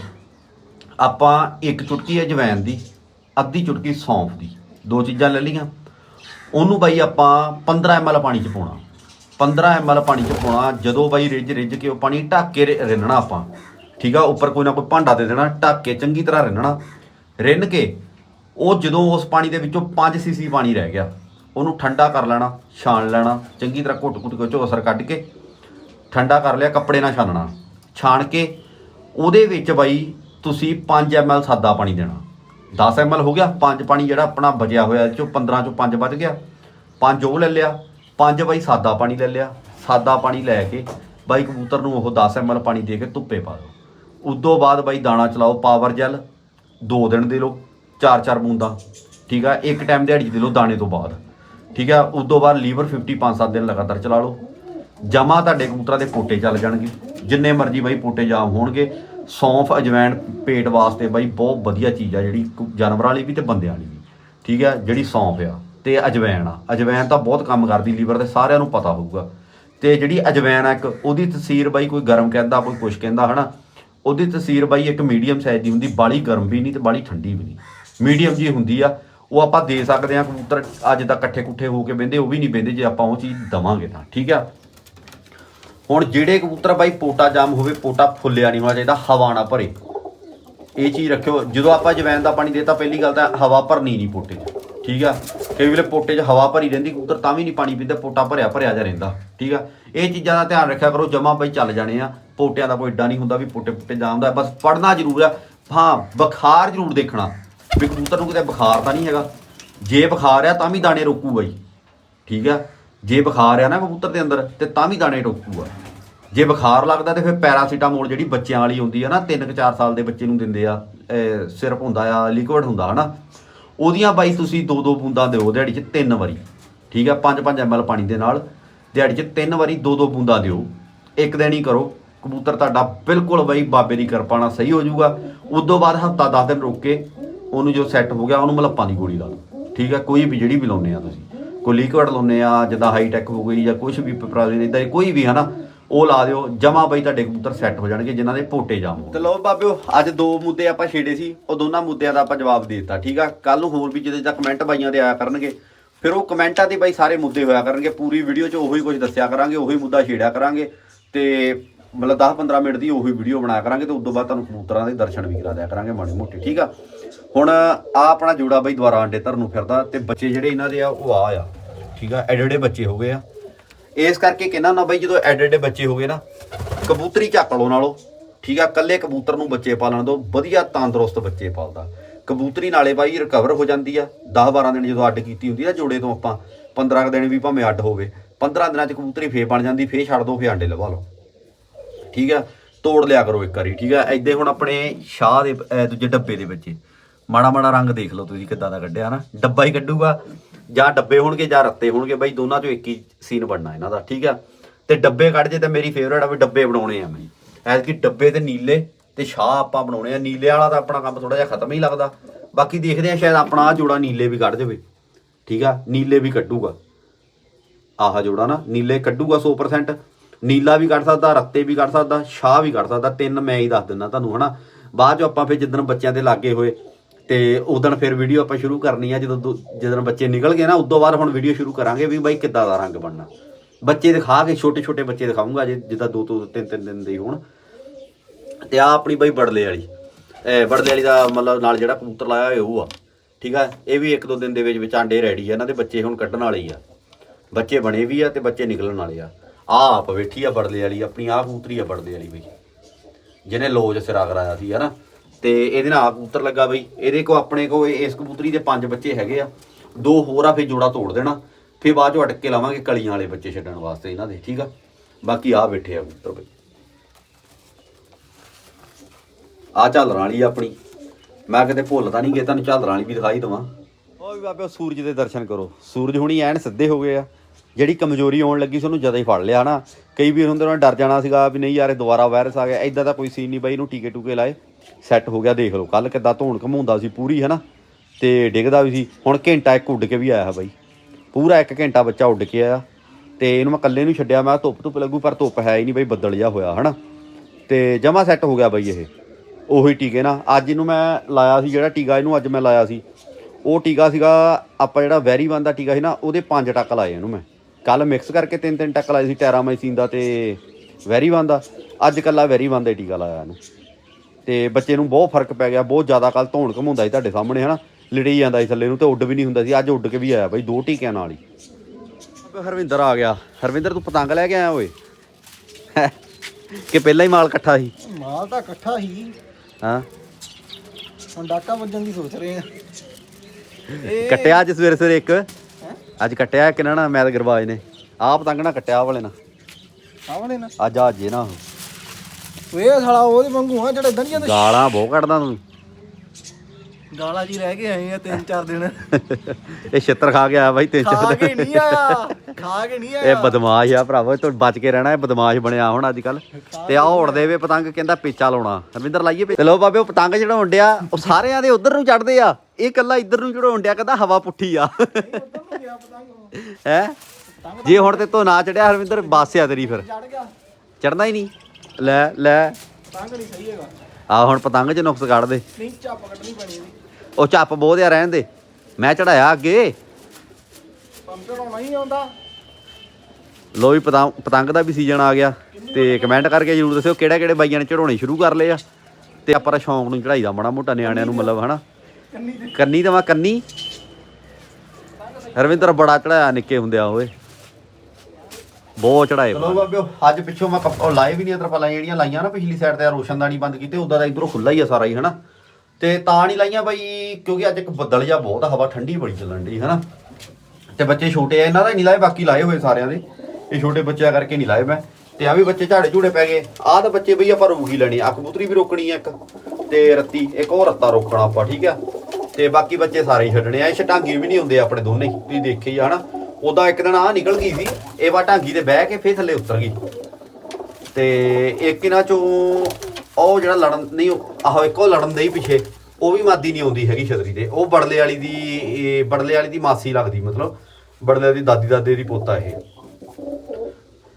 ਆਪਾਂ ਇੱਕ ਚੁਟਕੀ ਅਜਵੈਨ ਦੀ, ਅੱਧੀ ਚੁਟਕੀ ਸੌਂਫ ਦੀ। ਦੋ ਚੀਜ਼ਾਂ ਲੈ ਲਈਆਂ। ਉਹਨੂੰ ਬਾਈ ਆਪਾਂ 15 ml ਪਾਣੀ ਚ ਪਾਉਣਾ। 15 ml ਪਾਣੀ ਚ ਪਾਉਣਾ, ਜਦੋਂ ਬਾਈ ਰਿੱਝ ਰਿੱਝ ਕੇ ਉਹ ਪਾਣੀ ਢੱਕ ਕੇ ਰਿ- ਰਿੰਨਣਾ ਆਪਾਂ। ਠੀਕ ਆ, ਉੱਪਰ ਕੋਈ ਨਾ ਕੋਈ ਭਾਂਡਾ ਦੇ ਦੇਣਾ, ਢੱਕ ਕੇ ਚੰਗੀ ਤਰ੍ਹਾਂ ਰਿੰਨਣਾ। ਰਿੰਨ ਕੇ, ਉਹ ਜਦੋਂ ਉਸ ਪਾਣੀ ਦੇ ਵਿੱਚੋਂ 5 ਸੀਸੀ ਪਾਣੀ ਰਹਿ ਗਿਆ, ਉਹਨੂੰ ਠੰਡਾ ਕਰ ਲੈਣਾ, ਛਾਣ ਲੈਣਾ, ਚੰਗੀ ਤਰ੍ਹਾਂ ਘੁੱਟ ਘੁੱਟ ਕੇ ਝੋਸਰ ਕੱਢ ਕੇ ਠੰਡਾ ਕਰ ਲਿਆ, ਕੱਪੜੇ ਨਾਲ ਛਾਨਣਾ। ਛਾਣ ਕੇ ਉਹਦੇ ਵਿੱਚ ਬਾਈ ਤੁਸੀਂ 5 ml ਸਾਦਾ ਪਾਣੀ ਦੇਣਾ। 10 ml ਹੋ ਗਿਆ 5 ਪਾਣੀ ਜਿਹੜਾ ਆਪਣਾ ਬਚਿਆ ਹੋਇਆ ਇਹ ਚੋਂ 15 ਚੋਂ 5 ਬਚ ਗਿਆ। ਪੰਜ ਉਹ ਲੈ ਲਿਆ, ਪੰਜ ਬਾਈ ਸਾਦਾ ਪਾਣੀ ਲੈ ਲਿਆ। ਸਾਦਾ ਪਾਣੀ ਲੈ ਕੇ ਬਾਈ ਕਬੂਤਰ ਨੂੰ ਉਹ 10 ml ਪਾਣੀ ਦੇ ਕੇ ਧੁੱਪੇ ਪਾ ਦਿਓ। ਉਦੋਂ ਬਾਅਦ ਬਾਈ ਦਾਣਾ ਚਲਾਓ, ਪਾਵਰ ਜੈਲ। ਦੋ ਦਿਨ ਦੇ ਲਓ, ਚਾਰ ਚਾਰ ਬੂੰਦਾਂ, ਠੀਕ ਆ? ਇੱਕ ਟਾਈਮ ਦਿਹਾੜੀ 'ਚ ਦੇ ਲਓ ਦਾਣੇ ਤੋਂ ਬਾਅਦ, ਠੀਕ ਆ? ਤੋਂ ਬਾਅਦ ਲੀਵਰ 50 5-7 ਦਿਨ ਲਗਾਤਾਰ ਚਲਾ ਲਓ। ਜਮਾ ਤੁਹਾਡੇ ਕਬੂਤਰਾਂ ਦੇ ਪੋਟੇ ਚੱਲ ਜਾਣਗੇ। ਜਿੰਨੇ ਮਰਜ਼ੀ ਬਾਈ ਪੋਟੇ ਜਾਮ ਹੋਣਗੇ, ਸੌਂਫ ਅਜਵੈਣ ਪੇਟ ਵਾਸਤੇ ਬਾਈ ਬਹੁਤ ਵਧੀਆ ਚੀਜ਼ ਆ ਜਿਹੜੀ ਕੁ- ਜਾਨਵਰਾਂ ਲਈ ਵੀ ਤੇ ਬੰਦਿਆਂ ਲਈ ਵੀ, ਠੀਕ ਆ? ਜਿਹੜੀ ਸੌਂਫ ਆ ਤੇ ਅਜਵੈਣ ਆ। ਅਜਵੈਣ ਤਾਂ ਬਹੁਤ ਕੰਮ ਕਰਦੀ ਲੀਵਰ ਤੇ ਸਾਰਿਆਂ ਨੂੰ ਪਤਾ ਹੋਊਗਾ। ਤੇ ਜਿਹੜੀ ਅਜਵੈਣ ਆ ਇੱਕ, ਉਹਦੀ ਤਸੀਰ ਬਾਈ ਕੋਈ ਗਰਮ ਕਹਿੰਦਾ, ਕੋਈ ਕੁਛ ਕਹਿੰਦਾ, ਹਨਾ? ਉਹਦੀ ਤਸਵੀਰ ਬਾਈ ਇੱਕ ਮੀਡੀਅਮ ਸਾਈਜ਼ ਦੀ ਹੁੰਦੀ, ਬਾਲੀ ਗਰਮ ਵੀ ਨਹੀਂ ਤੇ ਬਾਲੀ ਠੰਡੀ ਵੀ ਨਹੀਂ। ਮੀਡੀਅਮ ਜੀ ਹੁੰਦੀ ਆ, ਉਹ ਆਪਾਂ ਦੇ ਸਕਦੇ ਆ ਕਬੂਤਰ ਅੱਜ ਤੱਕ ਇਕੱਠੇ ਕੁੱਠੇ ਹੋ ਕੇ ਬਹਿੰਦੇ, ਉਹ ਵੀ ਨਹੀਂ ਬਹਿੰਦੇ, ਜੇ ਆਪਾਂ ਉਹ ਚੀਜ਼ ਦਵਾਂਗੇ ਤਾਂ, ਠੀਕ ਆ? ਹੁਣ ਜਿਹੜੇ ਕਬੂਤਰ ਬਾਈ ਪੋਟਾ ਜਾਮ ਹੋਵੇ, ਪੋਟਾ ਫੁੱਲਿਆ ਨਹੀਂ ਹੋਣਾ ਚਾਹੀਦਾ, ਹਵਾ ਨਾ ਭਰੇ। ਇਹ ਚੀਜ਼ ਰੱਖਿਓ, ਜਦੋਂ ਆਪਾਂ ਜਵੈਨ ਦਾ ਪਾਣੀ ਦੇਤਾ, ਪਹਿਲੀ ਗੱਲ ਤਾਂ ਹਵਾ ਭਰਨੀ ਨਹੀਂ ਪੋਟੇ 'ਚ, ਠੀਕ ਆ? ਕਈ ਵੇਲੇ ਪੋਟੇ 'ਚ ਹਵਾ ਭਰੀ ਰਹਿੰਦੀ, ਕਬੂਤਰ ਤਾਂ ਵੀ ਨਹੀਂ ਪਾਣੀ ਪੀਂਦਾ, ਪੋਟਾ ਭਰਿਆ ਭਰਿਆ ਜਾ ਰਹਿੰਦਾ, ਠੀਕ ਆ? ਇਹ ਚੀਜ਼ਾਂ ਦਾ ਧਿਆਨ ਰੱਖਿਆ ਕਰੋ, ਜਮਾ ਬਾਈ ਚੱਲ ਜਾਣੇ ਆ। ਪੋਟਿਆਂ ਦਾ ਕੋਈ ਏਡਾ ਨਹੀਂ ਹੁੰਦਾ ਵੀ ਪੋਟੇ ਪੋਟੇ ਜਾਮਦਾ ਬਸ ਪੜਨਾ ਜ਼ਰੂਰ ਆ। ਹਾਂ, ਬੁਖਾਰ ਜ਼ਰੂਰ ਦੇਖਣਾ। ਵੀ ਕਬੂਤਰ ਨੂੰ ਕਿਤੇ ਬੁਖਾਰ ਤਾਂ ਨਹੀਂ ਹੈਗਾ। ਜੇ ਬੁਖਾਰ ਆ ਤਾਂ ਵੀ ਦਾਣੇ ਰੋਕੂ ਬਾਈ ਠੀਕ ਆ? ਜੇ ਬੁਖਾਰ ਆ ਨਾ ਕਬੂਤਰ ਦੇ ਅੰਦਰ, ਤੇ ਤਾਂ ਵੀ ਦਾਣੇ ਰੋਕੂਗਾ। ਜੇ ਬੁਖਾਰ ਲੱਗਦਾ ਤੇ ਫਿਰ ਪੈਰਾਸੀਟਾਮੋਲ ਜਿਹੜੀ ਬੱਚਿਆਂ ਵਾਲੀ ਹੁੰਦੀ ਆ ਨਾ 3-4 ਸਾਲ ਦੇ ਬੱਚੇ ਨੂੰ ਦਿੰਦੇ ਆ। ਸਿਰਪ ਹੁੰਦਾ ਆ ਲਿਕੁਇਡ ਹੁੰਦਾ, ਹਨਾ? ਉਹਦੀਆਂ ਬਾਈ ਤੁਸੀਂ ਦੋ ਦੋ ਬੂੰਦਾਂ ਦਿਓ ਦਿਹਾੜੀ 'ਚ ਤਿੰਨ ਵਾਰੀ। ਠੀਕ ਆ? 5-5 ml ਪਾਣੀ ਦੇ ਨਾਲ ਦਿਹਾੜੀ 'ਚ ਤਿੰਨ ਵਾਰੀ ਦੋ ਦੋ ਬੂੰਦਾਂ ਦਿਓ। ਇੱਕ ਦਿਨ ਹੀ ਕਰੋ। ਕਬੂਤਰ ਤੁਹਾਡਾ ਬਿਲਕੁਲ ਬਾਈ ਬਾਬੇ ਦੀ ਕਿਰਪਾ ਨਾਲ ਸਹੀ ਹੋ ਜਾਊਗਾ। ਉਦੋਂ ਬਾਅਦ ਹਫਤਾ 10 ਦਿਨ ਰੁਕ ਕੇ ਉਹਨੂੰ ਜੋ ਸੈੱਟ ਹੋ ਗਿਆ, ਉਹਨੂੰ ਮਲੱਪਾਂ ਦੀ ਗੋਲੀ ਲਾ ਲਓ ਠੀਕ ਹੈ ਕੋਈ ਵੀ ਜਿਹੜੀ ਵੀ ਲਾਉਂਦੇ ਆ ਤੁਸੀਂ। ਕੋਈ ਲਿਕਵਿਡ ਲਾਉਂਦੇ ਆ, ਜਿੱਦਾਂ ਹਾਈ ਟੈਕ ਹੋ ਗਈ ਜਾਂ ਕੁਝ ਵੀ ਪ੍ਰਾਜ਼ਿਨ ਇਦਾਂ ਕੋਈ ਵੀ, ਹਨਾ, ਉਹ ਲਾ ਦਿਓ। ਜਮਾ ਬਈ ਤੁਹਾਡੇ ਕਬੂਤਰ ਸੈੱਟ ਹੋ ਜਾਣਗੇ, ਜਿਨ੍ਹਾਂ ਦੇ ਪੋਟੇ ਜਾਮ ਹੋ ਤੇ ਲਓ ਬਾਬਿਓ, ਅੱਜ ਦੋ ਮੁੱਦੇ ਆਪਾਂ ਛੇੜੇ ਸੀ। ਉਹ ਦੋਨਾਂ ਮੁੱਦਿਆਂ ਦਾ ਆਪਾਂ ਜਵਾਬ ਦੇ ਦਿੱਤਾ, ਠੀਕ ਆ? ਕੱਲ ਨੂੰ ਹੋਰ ਵੀ ਜਿਹਦੇ ਜਾਂ ਕਮੈਂਟ ਬਾਈਆਂ ਦੇ ਆਇਆ ਕਰਨਗੇ, ਫਿਰ ਉਹ ਕਮੈਂਟਾਂ ਤੇ ਬਾਈ ਸਾਰੇ ਮੁੱਦੇ ਹੋਇਆ ਕਰਨਗੇ। ਪੂਰੀ ਵੀਡੀਓ 'ਚ ਉਹੀ ਕੁਝ ਦੱਸਿਆ ਕਰਾਂਗੇ, ਉਹੀ ਮੁੱਦਾ ਛੇੜਿਆ ਕਰਾਂਗੇ। ਤੇ ਮਤਲਬ 10-15 ਮਿੰਟ ਦੀ ਉਹੀ ਵੀਡੀਓ ਬਣਾਇਆ ਕਰਾਂਗੇ ਤੇ ਉਸ ਤੋਂ ਬਾਅਦ ਤੁਹਾਨੂੰ ਕਬੂਤਰਾਂ ਦੇ ਦਰਸ਼ਨ ਵੀ ਕਰਾ ਦਿਆ ਕਰਾਂਗੇ ਮਾੜੀ ਮੋਟੀ, ਠੀਕ ਆ? ਹੁਣ ਆ ਆਪਣਾ ਜੋੜਾ ਬਈ ਦੁਬਾਰਾ ਅੰਡੇ ਧਰਨ ਨੂੰ ਫਿਰਦਾ ਤੇ ਬੱਚੇ ਜਿਹੜੇ ਇਹਨਾਂ ਦੇ ਆ, ਉਹ ਆ ਆ, ਠੀਕ ਆ? ਐਡੇ ਐਡੇ ਬੱਚੇ ਹੋ ਗਏ ਆ। ਇਸ ਕਰਕੇ ਕਹਿੰਦਾ ਨਾ ਬਾਈ ਜਦੋਂ ਐਡੇ ਐਡੇ ਬੱਚੇ ਹੋ ਗਏ ਨਾ, ਕਬੂਤਰੀ ਚੱਕ ਲਓ ਨਾਲੋਂ, ਠੀਕ ਆ? ਕੱਲੇ ਕਬੂਤਰ ਨੂੰ ਬੱਚੇ ਪਾਲਣ ਦੋ ਵਧੀਆ ਤੰਦਰੁਸਤ ਬੱਚੇ ਪਾਲਦਾ। ਕਬੂਤਰੀ ਨਾਲੇ ਬਾਈ ਰਿਕਵਰ ਹੋ ਜਾਂਦੀ ਆ। 10 12 ਦਿਨ ਜਦੋਂ ਅੱਡ ਕੀਤੀ ਹੁੰਦੀ ਨਾ ਜੋੜੇ ਤੋਂ ਆਪਾਂ 15 ਕੁ ਦਿਨ ਵੀ ਭਾਵੇਂ ਅੱਡ ਹੋਵੇ 15 ਦਿਨਾਂ ਚ ਕਬੂਤਰੀ ਫੇਰ ਬਣ ਜਾਂਦੀ, ਫੇਰ ਛੱਡ ਦੋ, ਫੇਰ ਆਂਡੇ ਲਵਾ ਲਓ। ਠੀਕ ਆ? ਤੋੜ ਲਿਆ ਕਰੋ ਇੱਕ ਵਾਰੀ, ਠੀਕ ਆ? ਐਦੇ ਹੁਣ ਆਪਣੇ ਸ਼ਾਹ ਦੇ, ਅਹ ਦੂਜੇ ਡੱਬੇ ਦੇ ਵਿੱਚ। ਮਾੜਾ ਮਾੜਾ ਰੰਗ ਦੇਖ ਲਓ ਤੁਸੀਂ ਕਿੱਦਾਂ ਦਾ ਕੱਢਿਆ ਨਾ। ਡੱਬਾ ਹੀ ਕੱਢੂਗਾ, ਜਾਂ ਡੱਬੇ ਹੋਣਗੇ ਜਾਂ ਰੱਤੇ ਹੋਣਗੇ, ਬਾਈ ਦੋਨਾਂ ਚੋਂ ਇੱਕ ਹੀ ਸੀਨ ਬਣਨਾ ਇਹਨਾਂ ਦਾ, ਠੀਕ ਆ? ਤੇ ਡੱਬੇ ਕੱਢ ਜੇ ਤਾਂ ਮੇਰੀ ਫੇਵਰੇਟ ਆ ਵੀ ਡੱਬੇ ਬਣਾਉਣੇ ਆ ਮੈਂ ਐਸ ਕਿ ਡੱਬੇ ਤੇ ਨੀਲੇ ਤੇ ਸ਼ਾਹ ਆਪਾਂ ਬਣਾਉਣੇ ਆ। ਨੀਲੇ ਵਾਲਾ ਤਾਂ ਆਪਣਾ ਕੰਮ ਥੋੜਾ ਜਿਹਾ ਖਤਮ ਹੀ ਲੱਗਦਾ। ਬਾਕੀ ਦੇਖਦੇ ਆ ਸ਼ਾਇਦ ਆਪਣਾ ਆ ਜੋੜਾ ਨੀਲੇ ਵੀ ਕੱਢ ਦੇਵੇ, ਠੀਕ ਆ? ਨੀਲੇ ਵੀ ਕੱਢੂਗਾ। ਆਹ ਜੋੜਾ ਨਾ, ਨੀਲੇ ਕੱਢੂਗਾ 100% ਨੀਲਾ ਵੀ ਕੱਢ ਸਕਦਾ, ਰੱਤੇ ਵੀ ਕੱਢ ਸਕਦਾ ਸ਼ਾਹ ਵੀ ਕੱਢ ਸਕਦਾ, ਤਿੰਨ ਮੈਂ ਹੀ ਦੱਸ ਦਿੰਦਾ ਤੁਹਾਨੂੰ, ਹਨਾ? ਬਾਅਦ ਚ ਆਪਾਂ ਫਿਰ ਜਿੱਦਣ ਬੱਚਿਆਂ ਦੇ ਲਾਗੇ ਹੋਏ, ਤੇ ਉਦੋਂ ਫਿਰ ਵੀਡੀਓ ਆਪਾਂ ਸ਼ੁਰੂ ਕਰਨੀ ਆ, ਜਦੋਂ ਦੋ- ਜਦੋਂ ਬੱਚੇ ਨਿਕਲ ਗਏ ਨਾ, ਉਦੋਂ ਬਾਅਦ ਹੁਣ ਵੀਡੀਓ ਸ਼ੁਰੂ ਕਰਾਂਗੇ ਵੀ ਬਾਈ ਕਿੱਦਾਂ ਦਾ ਰੰਗ ਬਣਨਾ। ਬੱਚੇ ਦਿਖਾ ਕੇ ਛੋਟੇ ਛੋਟੇ ਬੱਚੇ ਦਿਖਾਉਂਗਾ ਜੇ ਜਿੱਦਾਂ ਦੋ ਤੋਂ ਤਿੰਨ ਤਿੰਨ ਦਿਨ ਦੇ ਹੋਣ। ਤੇ ਆ ਆਪਣੀ ਬਾਈ ਬੜਲੇ ਵਾਲੀ। ਬੜਲੇ ਵਾਲੀ ਦਾ ਮਤਲਬ ਨਾਲ ਜਿਹੜਾ ਕਬੂਤਰ ਲਾਇਆ ਹੋਇਆ ਉਹ ਆ, ਠੀਕ ਆ? ਇਹ ਵੀ ਇੱਕ ਦੋ ਦਿਨ ਦੇ ਵਿੱਚ ਵਿੱਚ ਆਂਡੇ ਰੈਡੀ ਆ, ਇਹਨਾਂ ਦੇ ਬੱਚੇ ਹੁਣ ਕੱਢਣ ਵਾਲੇ ਹੀ ਆ। ਬੱਚੇ ਬਣੇ ਵੀ ਆ ਤੇ ਬੱਚੇ ਨਿਕਲਣ ਵਾਲੇ ਆ। ਆ ਆਪ ਬੈਠੀ ਆ ਬੜਲੇ ਵਾਲੀ, ਆਪਣੀ ਆ ਕਬੂਤਰੀ ਆ ਬੜਲੇ ਵਾਲੀ ਬਈ। ਜਿਹਨੇ ਲੋਜ ਸਿਰਾ ਕਰਾਇਆ ਸੀ, ਹਨਾ? ਤੇ ਇਹਦੇ ਨਾਲ ਆਹ ਕਬੂਤਰ ਲੱਗਾ ਬਈ। ਇਹਦੇ ਕੋ ਆਪਣੇ ਕੋ ਇਸ ਕਬੂਤਰੀ ਦੇ ਪੰਜ ਬੱਚੇ ਹੈਗੇ ਆ। ਦੋ ਹੋਰ ਆ, ਫਿਰ ਜੋੜਾ ਤੋੜ ਦੇਣਾ। ਫਿਰ ਬਾਅਦ ਚੋਂ ਅਟਕ ਕੇ ਲਾਵਾਂਗੇ ਕਲੀਆਂ ਵਾਲੇ ਬੱਚੇ ਛੱਡਣ ਵਾਸਤੇ ਇਹਨਾਂ ਦੇ, ਠੀਕ ਆ? ਬਾਕੀ ਆ ਬੈਠੇ ਆ ਕਬੂਤਰ ਬਈ। ਆ ਝਾਲਰਾਂ ਵਾਲੀ ਆ ਆਪਣੀ। ਮੈਂ ਕਿਤੇ ਭੁੱਲ ਤਾਂ ਨਹੀਂ ਗਿਆ, ਤੁਹਾਨੂੰ ਝਾਲਰਾਂ ਵਾਲੀ ਵੀ ਦਿਖਾਈ ਦਵਾਂ। ਉਹ ਬਾਬੇ ਸੂਰਜ ਦੇ ਦਰਸ਼ਨ ਕਰੋ। ਸੂਰਜ ਹੁਣੀ ਐਨ ਸਿੱਧੇ ਹੋ ਗਏ ਆ। ਜਿਹੜੀ ਕਮਜ਼ੋਰੀ ਆਉਣ ਲੱਗੀ ਸੀ ਉਹਨੂੰ ਜ਼ਿਆਦਾ ਹੀ ਫੜ ਲਿਆ ਨਾ ਕਈ ਵੀਰ ਹੁੰਦੇ ਉਹਨਾਂ ਡਰ ਜਾਣਾ ਸੀਗਾ ਵੀ ਨਹੀਂ ਯਾਰ ਇਹ ਦੁਬਾਰਾ ਵਾਇਰਸ ਆ ਗਿਆ ਐਦਾਂ ਦਾ ਕੋਈ ਸੀਨ ਨਹੀਂ ਬਾਈ, ਇਹਨੂੰ ਟੀਕੇ ਟੂਕੇ ਲਾਏ ਸੈੱਟ ਹੋ ਗਿਆ, ਦੇਖ ਲਓ ਕੱਲ ਕਿੱਦਾਂ ਧੋਣ ਘਮਾਉਂਦਾ ਸੀ ਪੂਰੀ ਹੈ ਨਾ ਤੇ ਡਿੱਗਦਾ ਵੀ ਸੀ। ਹੁਣ ਘੰਟਾ ਇੱਕ ਉੱਡ ਕੇ ਵੀ ਆਇਆ ਬਾਈ। ਪੂਰਾ ਇੱਕ ਘੰਟਾ ਬੱਚਾ ਉੱਡ ਕੇ ਆਇਆ। ਤੇ ਇਹਨੂੰ ਮੈਂ ਇਕੱਲੇ ਨੂੰ ਛੱਡਿਆ, ਮੈਂ ਧੁੱਪ ਧੁੱਪ ਲੱਗੂ, ਪਰ ਧੁੱਪ ਹੈ ਹੀ ਨਹੀਂ ਬਈ, ਬੱਦਲ ਜਿਹਾ ਹੋਇਆ, ਹਨਾ? ਤੇ ਜਮਾ ਸੈੱਟ ਹੋ ਗਿਆ ਬਈ ਇਹ। ਉਹੀ ਟੀਕੇ ਨਾ, ਅੱਜ ਇਹਨੂੰ ਮੈਂ ਲਾਇਆ ਸੀ, ਜਿਹੜਾ ਟੀਕਾ ਇਹਨੂੰ ਅੱਜ ਮੈਂ ਲਾਇਆ ਸੀ। ਉਹ ਟੀਕਾ ਸੀਗਾ, ਆਪਾਂ ਜਿਹੜਾ ਵੈਰੀਵਨ ਦਾ ਟੀਕਾ ਸੀ ਨਾ, ਉਹਦੇ ਪੰਜ ਟੱਕ ਲਾਏ ਇਹਨੂੰ ਮੈਂ। ਕੱਲ ਮਿਕਸ ਕਰਕੇ ਤਿੰਨ ਤਿੰਨ ਟੱਕ ਲਾਏ ਸੀ ਟੈਰਾਮਾਈਸਿਨ ਦਾ ਤੇ ਵੈਰੀ ਵਨ ਦਾ। ਅੱਜ ਕੱਲਾ ਵੈਰੀ ਵਨ ਦਾ ਟੀਕਾ ਲਾਇਆ ਇਹਨੂੰ। ਤੇ ਬੱਚੇ ਨੂੰ ਬਹੁਤ ਫ਼ਰਕ ਪੈ ਗਿਆ ਬਹੁਤ ਜ਼ਿਆਦਾ ਕੱਲ ਧੌਣ ਘਮਾਉਂਦਾ ਸੀ ਤੁਹਾਡੇ ਸਾਹਮਣੇ ਹਨਾ? ਲਿੜੀ ਜਾਂਦਾ ਸੀ ਥੱਲੇ ਨੂੰ ਤੇ ਉੱਡ ਵੀ ਨਹੀਂ ਹੁੰਦਾ ਸੀ। ਅੱਜ ਉੱਡ ਕੇ ਵੀ ਆਇਆ ਬਾਈ ਦੋ ਟੀਕਿਆਂ ਨਾਲ ਹੀ। ਹਰਵਿੰਦਰ ਆ ਗਿਆ। ਹਰਵਿੰਦਰ ਤੂੰ ਪਤੰਗ ਲੈ ਕੇ ਆਇਆ ਓਏ? ਕਿ ਪਹਿਲਾਂ ਹੀ ਮਾਲ ਇਕੱਠਾ ਸੀ? ਮਾਲ ਤਾਂ ਇਕੱਠਾ ਹੀ। ਹਾਂ। ਹੁਣ ਡਾਕਾ ਵੱਜਣ ਦੀ ਸੋਚ ਰਹੇ ਆ। ਕੱਟਿਆ ਅੱਜ ਸਵੇਰੇ ਸਵੇਰੇ ਇੱਕ? ਅੱਜ ਕੱਟਿਆ ਕਿਨਾਂ ਨਾ ਮੈਂ ਤੇ ਗਰਵਾਜ ਨੇ। ਆਹ ਪਤੰਗ ਨਾ ਕੱਟਿਆ ਆਹ ਵਾਲੇ ਨਾ ਆਵਲੇ ਨਾ ਅੱਜ ਆ ਜੇ ਨਾ ਓਏ ਇਹ ਸਾਲਾ ਉਹਦੇ ਵਾਂਗੂ ਆ ਜਿਹੜੇ ਦੰਦੀਆਂ ਦੇ ਗਾਲਾਂ ਬਹੁਤ ਕੱਢਦਾ ਤੂੰ। ਗਾਲਾਂ ਜੀ ਰਹਿ ਕੇ ਆਏ ਆ ਤਿੰਨ ਚਾਰ ਦਿਨ। ਇਹ ਛਿੱਤਰ ਖਾ ਕੇ ਆਇਆ ਬਾਈ ਤਿੰਨ ਖਾ ਚਾਰ ਕੇ ਨਹੀਂ ਆਇਆ ਖਾ ਕੇ ਨਹੀਂ ਇਹ ਆਇਆ ਬਦਮਾਸ਼ ਆ ਭਰਾਵੋ ਤੂੰ ਬਚ ਕੇ ਰਹਿਣਾ ਇਹ ਬਦਮਾਸ਼ ਬਣਿਆ ਹੁਣ ਅੱਜ ਕੱਲ ਤੇ ਆ ਉੜਦੇ ਵੇ ਪਤੰਗ ਕਹਿੰਦਾ ਪੇਚਾ ਲਾਉਣਾ। ਰਵਿੰਦਰ ਲਾਈਏ ਪੇ- ਤੇ ਲੋ ਬਾਬੇ ਉਹ ਪਤੰਗ ਚੜਾਉਣ ਡਿਆ ਉਹ ਸਾਰਿਆਂ ਦੇ ਉਧਰ ਨੂੰ ਚੜਦੇ ਆ। ਇਹ ਕੱਲਾ ਇੱਧਰ ਨੂੰ ਚੜਾਉਣ ਡਿਆ ਕਹਿੰਦਾ ਹਵਾ ਪੁੱਠੀ ਆ। ਹੈ? ਜੇ ਹੁਣ ਤੇ ਤੋਂ ਨਾ ਚੜਿਆ ਹਰਵਿੰਦਰ, ਬਾਸ ਆ ਤੇਰੀ ਫਿਰ। ਚੜਨਾ ਹੀ ਨਹੀਂ। ਲੈ ਲੈ। ਤੰਗ ਨਹੀਂ ਸਹੀ ਹੈਗਾ ਆ ਹੁਣ ਪਤੰਗ 'ਚ ਨੁਕਸ ਕੱਢ ਦੇ। ਨਹੀਂ ਚੱਪ ਕੱਟਣੀ ਪੈਣੀ ਉਹ ਚੱਪ ਬਹੁਤ ਆ ਰਹਿਣ ਦੇ। ਮੈਂ ਚੜਾਇਆ ਅੱਗੇ। ਪੰਪ ਚੜਾਉਣਾ ਹੀ ਆਉਂਦਾ ਲੋ ਵੀ ਪਤੰਗ ਪਤੰਗ ਦਾ ਵੀ ਸੀਜ਼ਨ ਆ ਗਿਆ। ਤੇ ਕਮੈਂਟ ਕਰਕੇ ਜਰੂਰ ਦੱਸਿਓ ਕਿਹੜਾ ਕਿਹੜੇ ਬਾਈਆਂ ਨੇ ਚੜਾਉਣੇ ਸ਼ੁਰੂ ਕਰ ਲਏ ਆ। ਤੇ ਆਪਾਂ ਸ਼ੌਂਕ ਨੂੰ ਚੜਾਈਦਾ ਮਾੜਾ ਮੋਟਾ ਨਿਆਣਿਆਂ ਨੂੰ ਮਤਲਬ, ਹਨਾ? ਕੰਨੀ ਤੇ ਕੰਨੀ ਤੇ ਮੈਂ ਕੰਨੀ। ਹਰਵਿੰਦਰ ਬੜਾ ਚੜਾਇਆ ਨਿੱਕੇ ਹੁੰਦਿਆਂ ਓਏ ਬਹੁਤ ਚੜਾਏ ਚਲੋ ਬਾਬਿਓ ਅੱਜ ਪਿੱਛੋਂ ਮੈਂ ਕੱਪਾ ਲਾਏ ਵੀ ਨਹੀਂ ਤਰਫਾ ਲਾਈਆਂ ਜਿਹੜੀਆਂ ਲਾਈਆਂ ਨਾ ਪਿਛਲੀ ਸਾਈਡ ਤੇ ਰੋਸ਼ਨਦਾਨੀ ਬੰਦ ਕੀਤੇ ਉਦਾਂ ਦਾ ਇਧਰੋਂ ਖੁੱਲਾ ਹੀ ਆ ਸਾਰਾ ਹੀ ਹਨਾ? ਤੇ ਤਾਂ ਨਹੀਂ ਲਾਈਆਂ ਬਾਈ ਕਿਉਂਕਿ ਅੱਜ ਇੱਕ ਬੱਦਲ ਜਿਹਾ ਬਹੁਤ ਹਵਾ ਠੰਡੀ ਬੜੀ ਚੱਲਣ ਦੀ ਹਨਾ? ਤੇ ਬੱਚੇ ਛੋਟੇ ਆ ਇਹਨਾਂ ਦਾ ਨਹੀਂ ਲਾਏ ਬਾਕੀ ਲਾਏ ਹੋਏ ਸਾਰਿਆਂ ਦੇ। ਇਹ ਛੋਟੇ ਬੱਚਿਆਂ ਕਰਕੇ ਨਹੀਂ ਲਾਏ ਮੈਂ। ਤੇ ਆ ਵੀ ਬੱਚੇ ਝਾੜੇ ਝੂੜੇ ਪੈ ਗਏ। ਆਹ ਤਾਂ ਬੱਚੇ ਬਈ ਆਪਾਂ ਰੋਕ ਲੈਣੀ ਆ ਕਬੂਤਰੀ ਵੀ ਰੋਕਣੀ ਆ ਇੱਕ, ਤੇ ਰੱਤੀ, ਇੱਕ ਹੋਰ ਰੱਤਾ ਰੋਕਣਾ ਆਪਾਂ, ਠੀਕ ਆ? ਤੇ ਬਾਕੀ ਬੱਚੇ ਸਾਰੇ ਹੀ ਛੱਡਣੇ ਆ, ਇਹ ਛਟਾਂਗੀ ਵੀ ਨਹੀਂ ਹੁੰਦੇ ਆਪਣੇ ਦੋਨੇ, ਤੁਸੀਂ ਦੇਖੇ ਹੀ ਹਨਾ? ਉਦਾਂ ਇੱਕ ਦਿਨ ਆ ਨਿਕਲ ਗਈ ਸੀ, ਇਹ ਵਾ ਢਾਂਗੀ ਤੇ ਬਹਿ ਕੇ ਫੇਰ ਥੱਲੇ ਉਤਰ ਗਈ। ਤੇ ਇੱਕ ਇਹਨਾਂ ਚੋਂ ਉਹ ਜਿਹੜਾ ਲੜਨ, ਨਹੀਂ ਆਹੋ ਇੱਕ ਉਹ ਲੜਨ ਦੇ ਹੀ ਪਿੱਛੇ, ਉਹ ਵੀ ਮਾਦੀ ਨਹੀਂ ਆਉਂਦੀ ਹੈਗੀ ਛਤਰੀ ਤੇ, ਉਹ ਬੜਲੇ ਵਾਲੀ ਦੀ, ਇਹ ਬੜਲੇ ਵਾਲੀ ਦੀ ਮਾਸੀ ਲੱਗਦੀ ਮਤਲਬ, ਬੜਲੇ ਦੀ ਦਾਦੀ ਦਾਦੇ ਦੀ ਪੋਤਾ ਇਹ।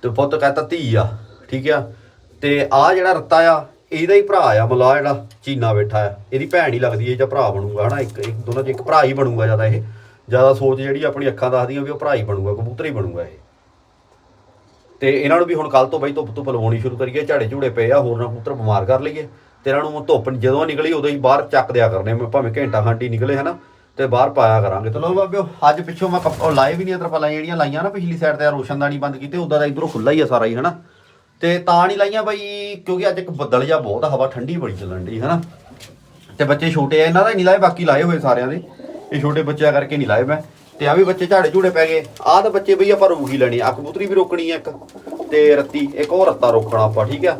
ਤੇ ਪੁੱਤ ਕਹਤਾ ਧੀ ਆ ਠੀਕ ਆ? ਤੇ ਆ ਜਿਹੜਾ ਰੱਤਾ ਆ, ਇਹਦਾ ਹੀ ਭਰਾ ਆ ਮਲਾ ਜਿਹੜਾ, ਚੀਨਾ ਬੈਠਾ ਆ। ਇਹਦੀ ਭੈਣ ਹੀ ਲੱਗਦੀ ਹੈ ਜਾਂ ਭਰਾ ਬਣੂਗਾ, ਹਨਾ? ਇੱਕ ਇੱਕ ਦੋਨਾਂ ਚ ਇੱਕ ਭਰਾ ਹੀ ਬਣੂਗਾ ਜ਼ਿਆਦਾ ਇਹ। ਜ਼ਿਆਦਾ ਸੋਚ ਜਿਹੜੀ ਆਪਣੀ ਅੱਖਾਂ ਦੱਸਦੀਆਂ ਵੀ ਉਹ ਭਰਾ ਹੀ ਬਣੂਗਾ, ਕਬੂਤਰ ਹੀ ਬਣੂਗਾ ਇਹ। ਤੇ ਇਹਨਾਂ ਨੂੰ ਵੀ ਹੁਣ ਕੱਲ ਤੋਂ ਬਈ ਧੁੱਪ ਧੁੱਪ ਲਵਾਉਣੀ ਸ਼ੁਰੂ ਕਰੀਏ, ਝਾੜੇ ਝੂੜੇ ਪਏ ਆ, ਹੋਰ ਨਾ ਕਬੂਤਰ ਬਿਮਾਰ ਕਰ ਲਈਏ। ਤੇ ਇਹਨਾਂ ਨੂੰ ਧੁੱਪ ਜਦੋਂ ਨਿਕਲੀ, ਉਦੋਂ ਹੀ ਬਾਹਰ ਚੱਕ ਦਿਆ ਕਰਨੇ ਭਾਵੇਂ ਘੰਟਾ ਘੰਟੀ ਨਿਕਲੇ, ਹਨਾ? ਤੇ ਬਾਹਰ ਪਾਇਆ ਕਰਾਂਗੇ। ਚਲੋ ਬਾਬਿਓ, ਅੱਜ ਪਿੱਛੋਂ ਮੈਂ ਕੱਪ- ਉਹ ਲਾਏ ਵੀ ਨਹੀਂ ਤਰਫਾ, ਲਾਈਆਂ ਜਿਹੜੀਆਂ ਲਾਈਆਂ ਨਾ ਪਿਛਲੀ ਸਾਈਡ ਤੇ ਰੋਸ਼ਨਦਾਨੀ ਬੰਦ ਕੀਤੀ, ਉਦਾਂ ਦਾ ਇਧਰੋਂ ਖੁੱਲਾ ਹੀ ਆ ਸਾਰਾ ਹੀ, ਹਨਾ? ਤੇ ਤਾਂ ਨਹੀਂ ਲਾਈਆਂ ਬਾਈ, ਕਿਉਂਕਿ ਅੱਜ ਇੱਕ ਬੱਦਲ ਜਿਹਾ ਬਹੁਤ ਹਵਾ ਠੰਡੀ ਬੜੀ ਚੱਲਣ ਦੀ ਹਨਾ? ਤੇ ਬੱਚੇ ਛੋਟੇ ਆ, ਇਹਨਾਂ ਦਾ ਨਹੀਂ ਲਾਏ, ਬਾਕੀ ਲਾਏ ਹੋਏ ਸਾਰਿਆਂ ਦੇ। ਇਹ ਛੋਟੇ ਬੱਚਿਆਂ ਕਰਕੇ ਨਹੀਂ ਲਾਏ ਮੈਂ। ਤੇ ਆ ਵੀ ਬੱਚੇ ਝਾੜੇ ਝੂੜੇ ਪੈ ਗਏ। ਆਹ ਤਾਂ ਬੱਚੇ ਬਈ ਆਪਾਂ ਰੋਕ ਲੈਣੀ ਆ ਕਬੂਤਰੀ ਵੀ ਰੋਕਣੀ ਆ ਇੱਕ, ਤੇ ਰੱਤੀ, ਇੱਕ ਹੋਰ ਰੱਤਾ ਰੋਕਣਾ ਆਪਾਂ, ਠੀਕ ਆ?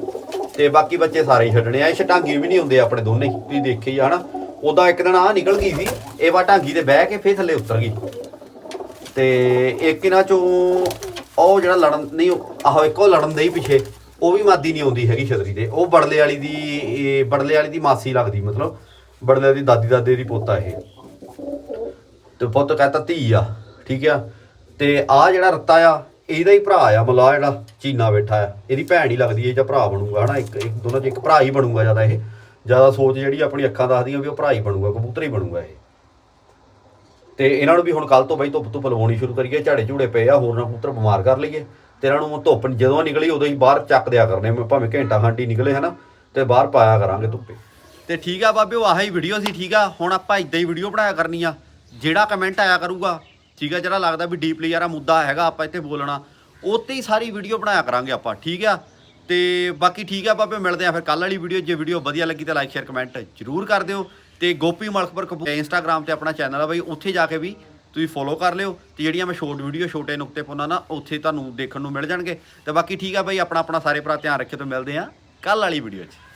ਤੇ ਬਾਕੀ ਬੱਚੇ ਸਾਰੇ ਹੀ ਛੱਡਣੇ ਆ, ਇਹ ਛਟਾਂਗੀ ਵੀ ਨਹੀਂ ਹੁੰਦੇ ਆਪਣੇ ਦੋਨੇ, ਤੁਸੀਂ ਦੇਖੇ ਹੀ ਆ, ਹਨਾ? ਉਦਾਂ ਇੱਕ ਦਿਨ ਆ ਨਿਕਲ ਗਈ ਸੀ, ਇਹ ਵਾ ਢਾਂਗੀ ਤੇ ਬਹਿ ਕੇ ਫੇਰ ਥੱਲੇ ਉਤਰ ਗਈ। ਤੇ ਇੱਕ ਇਹਨਾਂ ਚੋਂ ਉਹ ਜਿਹੜਾ ਲੜਨ, ਨਹੀਂ, ਉਹ- ਆਹੋ ਇੱਕ ਲੜਨ ਦੇ ਹੀ ਪਿੱਛੇ, ਉਹ ਵੀ ਮਾਦੀ ਨਹੀਂ ਆਉਂਦੀ ਹੈਗੀ ਛਤਰੀ ਤੇ, ਉਹ ਬੜਲੇ ਵਾਲੀ ਦੀ, ਇਹ ਬੜਲੇ ਵਾਲੀ ਦੀ ਮਾਸੀ ਲੱਗਦੀ, ਮਤਲਬ ਬੜਲੇ ਦੀ ਦਾਦੀ ਦਾਦੇ ਦੀ ਪੋਤਾ ਇਹ। ਤੇ ਪੁੱਤ ਕਹਤਾ ਧੀ ਆ, ਠੀਕ ਆ? ਤੇ ਆ ਜਿਹੜਾ ਰੱਤਾ ਆ, ਇਹਦਾ ਹੀ ਭਰਾ ਆ ਮਲਾ ਜਿਹੜਾ ਚੀਨਾ ਬੈਠਾ ਆ, ਇਹਦੀ ਭੈਣ ਹੀ ਲੱਗਦੀ ਹੈ ਜਾਂ ਭਰਾ ਬਣੂਗਾ, ਹਨਾ? ਇੱਕ ਇੱਕ ਦੋਨਾਂ ਚ ਇੱਕ ਭਰਾ ਹੀ ਬਣੂਗਾ ਜ਼ਿਆਦਾ ਇਹ। ਜ਼ਿਆਦਾ ਸੋਚ ਜਿਹੜੀ ਆਪਣੀ ਅੱਖਾਂ ਦੱਸਦੀਆਂ ਵੀ ਉਹ ਭਰਾ ਹੀ ਬਣੂਗਾ, ਕਬੂਤਰ ਹੀ ਬਣੂਗਾ ਇਹ। ਤੇ ਇਹਨਾਂ ਨੂੰ ਵੀ ਹੁਣ ਕੱਲ ਤੋਂ ਬਈ ਧੁੱਪ ਧੁੱਪ ਲਵਾਉਣੀ ਸ਼ੁਰੂ ਕਰੀਏ, ਝਾੜੇ ਝੂੜੇ ਪਏ ਆ ਹੋਰ ਨਾ ਕਬੂਤਰ ਬਿਮਾਰ ਕਰ ਲਈਏ। ਤੇ ਇਹਨਾਂ ਨੂੰ ਧੁੱਪ ਜਦੋਂ ਨਿਕਲੀ ਉਦੋਂ ਹੀ ਬਾਹਰ ਚੱਕ ਦਿਆ ਕਰਨੇ ਭਾਵੇਂ ਘੰਟਾ ਘੰਟੀ ਨਿਕਲੇ ਹਨਾ, ਤੇ ਬਾਹਰ ਪਾਇਆ ਕਰਾਂਗੇ ਧੁੱਪੇ। ਤੇ ਠੀਕ ਆ ਬਾਬਿਓ, ਆਹੀ ਵੀਡੀਓ ਸੀ, ਠੀਕ ਆ? ਹੁਣ ਆਪਾਂ ਇਦਾਂ ਹੀ ਵੀਡੀਓ ਬਣਾਇਆ ਕਰਨੀ ਆ। ਜਿਹੜਾ ਕਮੈਂਟ ਆਇਆ ਕਰੂਗਾ, ਠੀਕ ਆ? ਜਿਹੜਾ ਲੱਗਦਾ ਵੀ ਡੀਪਲੀ ਯਾਰਾ ਮੁੱਦਾ ਹੈਗਾ, ਆਪਾਂ ਇੱਥੇ ਬੋਲਣਾ ਉਹ ਉੱਤੇ ਹੀ ਸਾਰੀ ਵੀਡੀਓ ਬਣਾਇਆ ਕਰਾਂਗੇ ਆਪਾਂ, ਠੀਕ ਆ? ਤੇ ਬਾਕੀ ਠੀਕ ਆ ਬਾਬੇ, ਮਿਲਦੇ ਆ ਫਿਰ ਕੱਲ ਵਾਲੀ ਵੀਡੀਓ ਜੇ ਵੀਡੀਓ ਵਧੀਆ ਲੱਗੀ ਤਾਂ ਲਾਈਕ ਸ਼ੇਅਰ ਕਮੈਂਟ ਜ਼ਰੂਰ ਕਰ ਦਿਓ। ਤੇ ਗੋਪੀ ਮਲਕਪੁਰ ਕਪੂਰ ਇੰਸਟਾਗ੍ਰam ਤੇ ਆਪਣਾ ਚੈਨਲ ਆ ਬਾਈ, ਉੱਥੇ ਜਾ ਕੇ ਵੀ ਤੁਸੀਂ ਫੋਲੋ ਕਰ ਲਿਓ। ਤੇ ਜਿਹੜੀਆਂ ਮੈਂ ਸ਼ੋਰਟ ਵੀਡੀਓ ਛੋਟੇ ਨੁਕਤੇ ਪਾਉਣਾ ਨਾ, ਉੱਥੇ ਤੁਹਾਨੂੰ ਦੇਖਣ ਨੂੰ ਮਿਲ ਜਾਣਗੇ। ਤੇ ਬਾਕੀ ਠੀਕ ਆ ਬਈ ਆਪਣਾ ਆਪਣਾ ਸਾਰੇ ਭਰਾ ਧਿਆਨ ਰੱਖਿਓ ਤੇ ਮਿਲਦੇ ਆ ਕੱਲ ਵਾਲੀ ਵੀਡੀਓ 'ਚ।